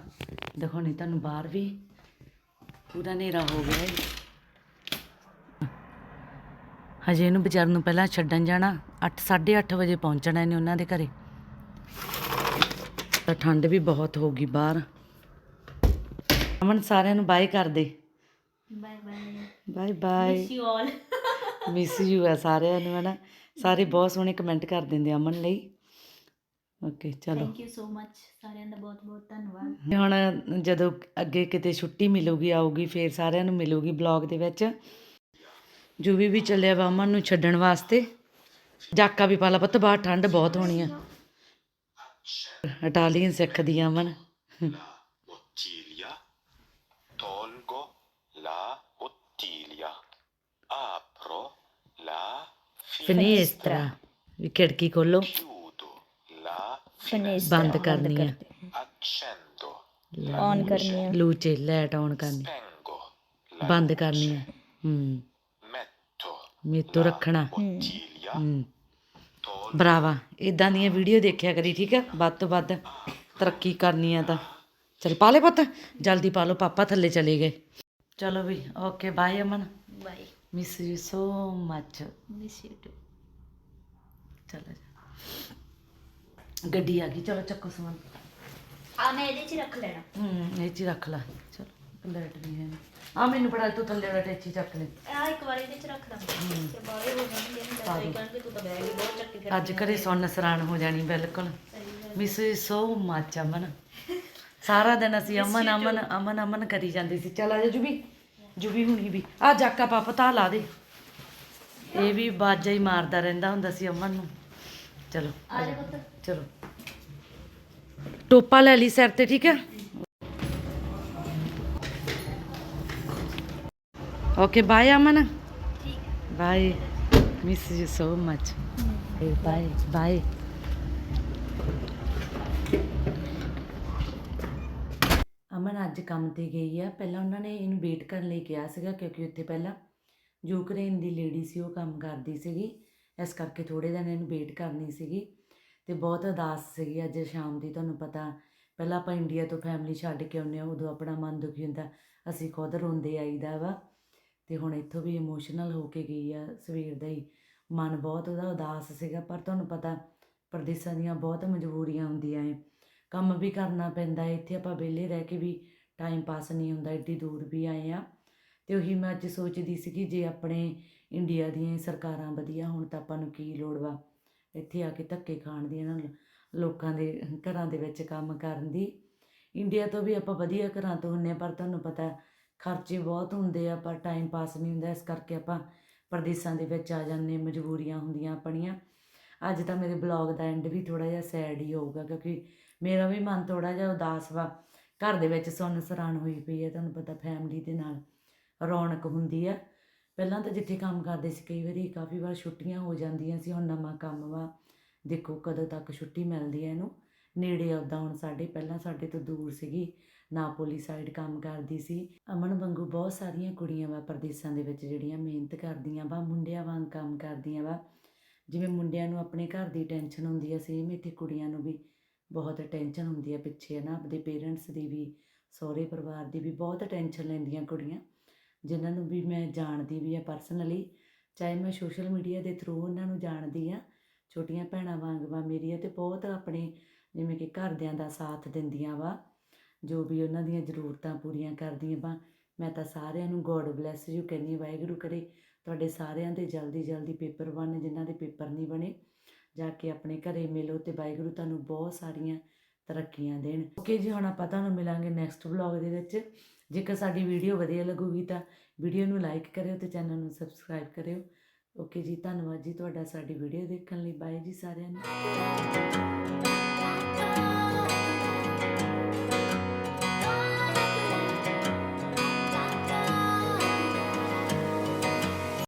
ਦਿਖਾਉਣੀ ਤੁਹਾਨੂੰ ਬਾਹਰ ਵੀ। ਪੂਰਾ ਹਨੇਰਾ ਹੋ ਗਿਆ ਏ ਹਜੇ ਇਹਨੂੰ ਵਿਚਾਰ ਨੂੰ ਪਹਿਲਾਂ ਛੱਡਣ ਜਾਣਾ 8 8:30 ਵਜੇ ਪਹੁੰਚਣਾ ਇਹਨੇ ਉਹਨਾਂ ਦੇ ਘਰੇ। ਤਾਂ ਠੰਡ ਵੀ ਬਹੁਤ ਹੋ ਗਈ ਬਾਹਰ। ਅਮਨ ਸਾਰਿਆਂ ਨੂੰ ਬਾਏ ਕਰ ਦੇ। Bye bye bye bye all miss you ਆ ਸਾਰਿਆਂ ਨੂੰ ਹਨਾ? ਸਾਰੇ ਬਹੁਤ ਸੋਹਣੇ ਕਮੈਂਟ ਕਰ ਦਿੰਦੇ ਅਮਨ ਲਈ। ਓਕੇ ਚਲੋ। ਥੈਂਕ ਯੂ ਸੋ ਮੱਚ ਸਾਰਿਆਂ ਦਾ ਬਹੁਤ ਬਹੁਤ ਧੰਨਵਾਦ। ਹੁਣ ਜਦੋਂ ਅੱਗੇ ਕਿਤੇ ਛੁੱਟੀ ਮਿਲੂਗੀ ਆਊਗੀ ਫੇਰ ਸਾਰਿਆਂ ਨੂੰ ਮਿਲੂਗੀ ਬਲੌਗ ਦੇ ਵਿੱਚ। ਜੂਵੀ ਵੀ ਚੱਲਿਆ ਵਾ ਅਮਨ ਨੂੰ ਛੱਡਣ ਵਾਸਤੇ। ਜਾਕਾ ਵੀ ਪਾਲਾ ਪੁੱਤ ਬਾਹਰ ਠੰਡ ਬਹੁਤ ਹੋਣੀ ਆ। ਇਟਾਲੀਅਨ ਸਿੱਖਦੀ ਆ ਅਮਨ। ਫਿਨੇਸਤਰਾ। ਵੀ ਖਿੜਕੀ ਖੋਲੋ। ਬੰਦ ਕਰਨੀ ਆ। ਔਨ ਕਰਨੀ ਹੈ ਲੂਚੇ ਲਾਈਟ ਆਨ ਕਰਨੀ ਬੰਦ ਕਰਨੀ ਆ। ਹੂੰ। Metto ਮੇਤੋਂ ਰੱਖਣਾ। ਹੂੰ। ਬਰਾਵਾ ਇਦਾਂ ਦੀਆਂ ਵੀਡੀਓ ਦੇਖਿਆ ਕਰੀ ਠੀਕ ਹੈ ਵੱਧ ਤੋਂ ਵੱਧ ਤਰੱਕੀ ਕਰਨੀ ਆ ਤਾਂ। ਚਲ ਪਾ ਲੈ ਪੁੱਤ ਜਲਦੀ ਪਾ ਲਓ ਪਾਪਾ ਥੱਲੇ ਚਲੇ ਗਏ। ਚਲੋ ਵੀ okay bye Aman. Bye. Miss you so much miss you too ਚਲੋ ਗੱਡੀ ਆ ਗਈ ਚਲੋ ਚੱਕੋ ਸਮਾਨ। ਆ ਮੈਂ ਇਹਦੇ 'ਚ ਹੀ ਰੱਖ ਲੈਣਾ। ਹੂੰ ਇਹ ਚ ਹੀ ਰੱਖ ਲੈ ਚਲੋ। ਪਲੇਟ ਵੀ ਹੈ। ਆ ਮੈਨੂੰ ਬੜਾ ਤੂੰ ਥੱਲੇ ਵਾਲਾ ਟੇਚੀ ਚੱਕ ਲੈ। ਆ ਇੱਕ ਵਾਰ ਇਹਦੇ 'ਚ ਰੱਖ ਤੇ ਬਾਹਰ ਹੋ ਜਾਣਗੇ ਨਹੀਂ ਤਾਂ ਇਹ ਕਹਿਣਗੇ ਤੂੰ ਤਾਂ ਬੈਗ ਹੀ ਬਹੁਤ ਚੱਕੀ ਫਿਰ ਅੱਜ ਘਰੇ ਸੁੰਨ ਸਰਾਣ ਹੋ ਜਾਣੀ ਬਿਲਕੁਲ। Miss so much Aman. ਸਾਰਾ ਦਿਨ ਅਸੀਂ ਅਮਨ ਅਮਨ ਅਮਨ ਅਮਨ ਕਰੀ ਜਾਂਦੇ ਸੀ। ਚਲ ਆ ਜਾ ਜੁਬੀ। ਜੁਬੀ ਹੁਣੀ ਵੀ। ਆ ਜਾਕਾ ਪਾਪਾ ਤਾਂ ਲਾ ਦੇ। ਇਹ ਵੀ ਬਾਜਾ ਹੀ ਮਾਰਦਾ ਰਹਿੰਦਾ ਹੁੰਦਾ ਸੀ ਅਮਨ ਨੂੰ। ਚਲੋ। ਆ ਜਾ ਪੁੱਤ। ਚਲੋ। ਟੋਪਾ ਲੈ ਲਈ ਸਿਰ ਤੇ ਠੀਕ ਹੈ? Okay bye Aman bye miss you so much bye bye Aman ਅੱਜ ਕੰਮ ਤੇ ਗਈ ਆ। ਪਹਿਲਾਂ ਉਹਨਾਂ ਨੇ ਇਹਨੂੰ ਵੇਟ ਕਰਨ ਲਈ ਕਿਹਾ ਸੀਗਾ ਕਿਉਂਕਿ ਉੱਥੇ ਪਹਿਲਾਂ ਯੂਕਰੇਨ ਦੀ ਲੇਡੀ ਸੀ ਉਹ ਕੰਮ ਕਰਦੀ ਸੀਗੀ। ਇਸ ਕਰਕੇ ਥੋੜੇ ਦਿਨ ਇਹਨੂੰ ਵੇਟ ਕਰਨੀ ਸੀਗੀ ਤੇ ਬਹੁਤ ਉਦਾਸ ਸੀਗੀ। ਅੱਜ ਸ਼ਾਮ ਦੀ ਤੁਹਾਨੂੰ ਪਤਾ ਪਹਿਲਾਂ ਆਪਾਂ ਇੰਡੀਆ ਤੋਂ ਫੈਮਿਲੀ ਛੱਡ ਕੇ ਆਉਂਦੇ ਹਾਂ ਉਦੋਂ ਆਪਣਾ ਮਨ ਦੁਖੀ ਹੁੰਦਾ। ਅਸੀਂ ਖੁਦ ਰੋਂਦੇ ਆਈਦਾ ਵਾ। ਤੇ ਹੁਣ ਇੱਥੋਂ ਵੀ ਇਮੋਸ਼ਨਲ ਹੋ ਕੇ ਗਈ ਆ ਸਵੇਰ ਦਾ ਹੀ। ਮਨ ਬਹੁਤ ਉਹਦਾ ਉਦਾਸ ਸੀਗਾ, ਪਰ ਤੁਹਾਨੂੰ ਪਤਾ ਪਰਦੇਸਾਂ ਦੀਆਂ ਬਹੁਤ ਮਜਬੂਰੀਆਂ ਹੁੰਦੀਆਂ ਏ ਕੰਮ ਵੀ ਕਰਨਾ ਪੈਂਦਾ ਏ ਇੱਥੇ ਆਪਾਂ ਵਿਹਲੇ ਰਹਿ ਕੇ ਵੀ ਟਾਈਮ ਪਾਸ ਨਹੀਂ ਹੁੰਦਾ, ਏਡੀ ਦੂਰ ਵੀ ਆਏ ਆ। ਤੇ ਉਹੀ ਮੈਂ ਅੱਜ ਸੋਚਦੀ ਸੀ ਕਿ ਜੇ ਆਪਣੇ ਇੰਡੀਆ ਦੀਆਂ ਸਰਕਾਰਾਂ ਵਧੀਆ ਹੋਣ ਤਾਂ ਆਪਾਂ ਨੂੰ ਕੀ ਲੋੜ ਵਾ? ਇੱਥੇ ਆ ਕੇ ਧੱਕੇ ਖਾਣ ਦੀ, ਇਹਨਾਂ ਲੋਕਾਂ ਦੇ ਘਰਾਂ ਦੇ ਵਿੱਚ ਕੰਮ ਕਰਨ ਦੀ। ਇੰਡੀਆ ਤੋਂ ਵੀ ਆਪਾਂ ਵਧੀਆ ਘਰਾਂ ਤੋਂ ਹੁੰਨੇ ਆ, ਪਰ ਤੁਹਾਨੂੰ ਪਤਾ ਖਰਚੇ ਬਹੁਤ ਹੁੰਦੇ ਆ, ਪਰ ਟਾਈਮ ਪਾਸ ਨਹੀਂ ਹੁੰਦਾ। ਇਸ ਕਰਕੇ ਆਪਾਂ ਪਰਦੇਸਾਂ ਦੇ ਵਿੱਚ ਆ ਜਾਂਦੇ ਮਜਬੂਰੀਆਂ ਹੁੰਦੀਆਂ ਆਪਣੀਆਂ। ਅੱਜ ਤਾਂ ਮੇਰੇ ਬਲੌਗ ਦਾ ਐਂਡ ਵੀ ਥੋੜਾ ਜਿਹਾ ਸੈਡ ਹੀ ਹੋਊਗਾ, ਕਿਉਂਕਿ ਮੇਰਾ ਵੀ ਮਨ ਥੋੜਾ ਜਿਹਾ ਉਦਾਸ ਵਾ। ਘਰ ਦੇ ਵਿੱਚ ਸੁੰਨ ਸਰਾਣ ਹੋਈ ਪਈ ਹੈ, ਤੁਹਾਨੂੰ ਪਤਾ ਫੈਮਿਲੀ ਦੇ ਨਾਲ ਰੌਣਕ ਹੁੰਦੀ ਆ। ਪਹਿਲਾਂ ਤਾਂ ਜਿੱਥੇ ਕੰਮ ਕਰਦੇ ਸੀ, ਕਈ ਵਾਰੀ ਕਾਫੀ ਵਾਰ ਛੁੱਟੀਆਂ ਹੋ ਜਾਂਦੀਆਂ ਸੀ, ਹੁਣ ਨਵਾਂ ਕੰਮ ਵਾ। ਦੇਖੋ ਕਦੋਂ ਤੱਕ ਛੁੱਟੀ ਮਿਲਦੀ ਹੈ ਇਹਨੂੰ। ਨੇੜੇ ਆਉਂਦਾ ਹੁਣ ਸਾਡੇ, ਪਹਿਲਾਂ ਸਾਡੇ ਤੋਂ ਦੂਰ ਸੀਗੀ। ਨਾਪੋਲੀ ਸਾਈਡ ਕੰਮ ਕਰਦੀ ਸੀ। ਅਮਨ ਵਾਂਗੂ ਬਹੁਤ ਸਾਰੀਆਂ ਕੁੜੀਆਂ ਵਾ ਪ੍ਰਦੇਸਾਂ ਦੇ ਵਿੱਚ ਜਿਹੜੀਆਂ ਮਿਹਨਤ ਕਰਦੀਆਂ ਵਾ, ਮੁੰਡਿਆਂ ਵਾਂਗ ਕੰਮ ਕਰਦੀਆਂ ਵਾ। ਜਿਵੇਂ ਮੁੰਡਿਆਂ ਨੂੰ ਆਪਣੇ ਘਰ ਦੀ ਟੈਨਸ਼ਨ ਹੁੰਦੀ ਆ ਸੇਮ ਇੱਥੇ ਕੁੜੀਆਂ ਨੂੰ ਵੀ ਬਹੁਤ ਟੈਨਸ਼ਨ ਹੁੰਦੀ ਆ ਪਿੱਛੇ ਨਾ ਆਪਣੇ ਪੇਰੈਂਟਸ ਦੀ ਵੀ, ਸਹੁਰੇ ਪਰਿਵਾਰ ਦੀ ਵੀ ਬਹੁਤ ਟੈਨਸ਼ਨ ਲੈਂਦੀਆਂ ਕੁੜੀਆਂ। ਜਿਨ੍ਹਾਂ ਨੂੰ ਵੀ ਮੈਂ ਜਾਣਦੀ ਵੀ ਆ ਪਰਸਨਲੀ ਚਾਹੇ ਮੈਂ ਸੋਸ਼ਲ ਮੀਡੀਆ ਦੇ ਥਰੂ ਉਹਨਾਂ ਨੂੰ ਜਾਣਦੀ ਆ, ਛੋਟੀਆਂ ਭੈਣਾਂ ਵਾਂਗ ਵਾ ਮੇਰੀਆਂ ਤੇ ਬਹੁਤ ਆਪਣੇ ਜਿਵੇਂ ਕਿ ਘਰਦਿਆਂ ਦਾ ਸਾਥ ਦਿੰਦੀਆਂ ਵਾ। ਜੋ ਵੀ ਉਹਨਾਂ ਦੀਆਂ ਜ਼ਰੂਰਤਾਂ ਪੂਰੀਆਂ ਕਰਦੀਆਂ ਵਾ ਮੈਂ ਤਾਂ ਸਾਰਿਆਂ ਨੂੰ ਗੋਡ ਬlesਸ ਯੂ ਕਹਿੰਦੀ ਹਾਂ, ਵਾਹਿਗੁਰੂ ਕਰੇ ਤੁਹਾਡੇ ਸਾਰਿਆਂ ਦੇ ਜਲਦੀ ਜਲਦੀ ਪੇਪਰ ਬਣ ਜਿਨ੍ਹਾਂ ਦੇ ਪੇਪਰ ਨਹੀਂ ਬਣੇ ਜਾ ਕੇ ਆਪਣੇ ਘਰੇ ਮਿਲੋ ਤੇ ਵਾਹਿਗੁਰੂ ਤੁਹਾਨੂੰ ਬਹੁਤ ਸਾਰੀਆਂ ਤਰੱਕੀਆਂ ਦੇਣ। ਓਕੇ ਜੀ ਹੁਣ ਆਪਾਂ ਤੁਹਾਨੂੰ ਮਿਲਾਂਗੇ ਨੈਕਸਟ ਵਲੌਗ ਦੇ ਵਿੱਚ। ਜੇਕਰ ਸਾਡੀ ਵੀਡੀਓ ਵਧੀਆ ਲੱਗੂਗੀ ਤਾਂ ਵੀਡੀਓ ਨੂੰ ਲਾਈਕ ਕਰਿਓ ਤੇ ਚੈਨਲ ਨੂੰ ਸਬਸਕ੍ਰਾਈਬ ਕਰਿਓ। ਓਕੇ ਜੀ ਧੰਨਵਾਦ ਜੀ ਤੁਹਾਡਾ ਸਾਡੀ ਵੀਡੀਓ ਦੇਖਣ ਲਈ। ਬਾਏ ਜੀ ਸਾਰਿਆਂ ਨੂੰ।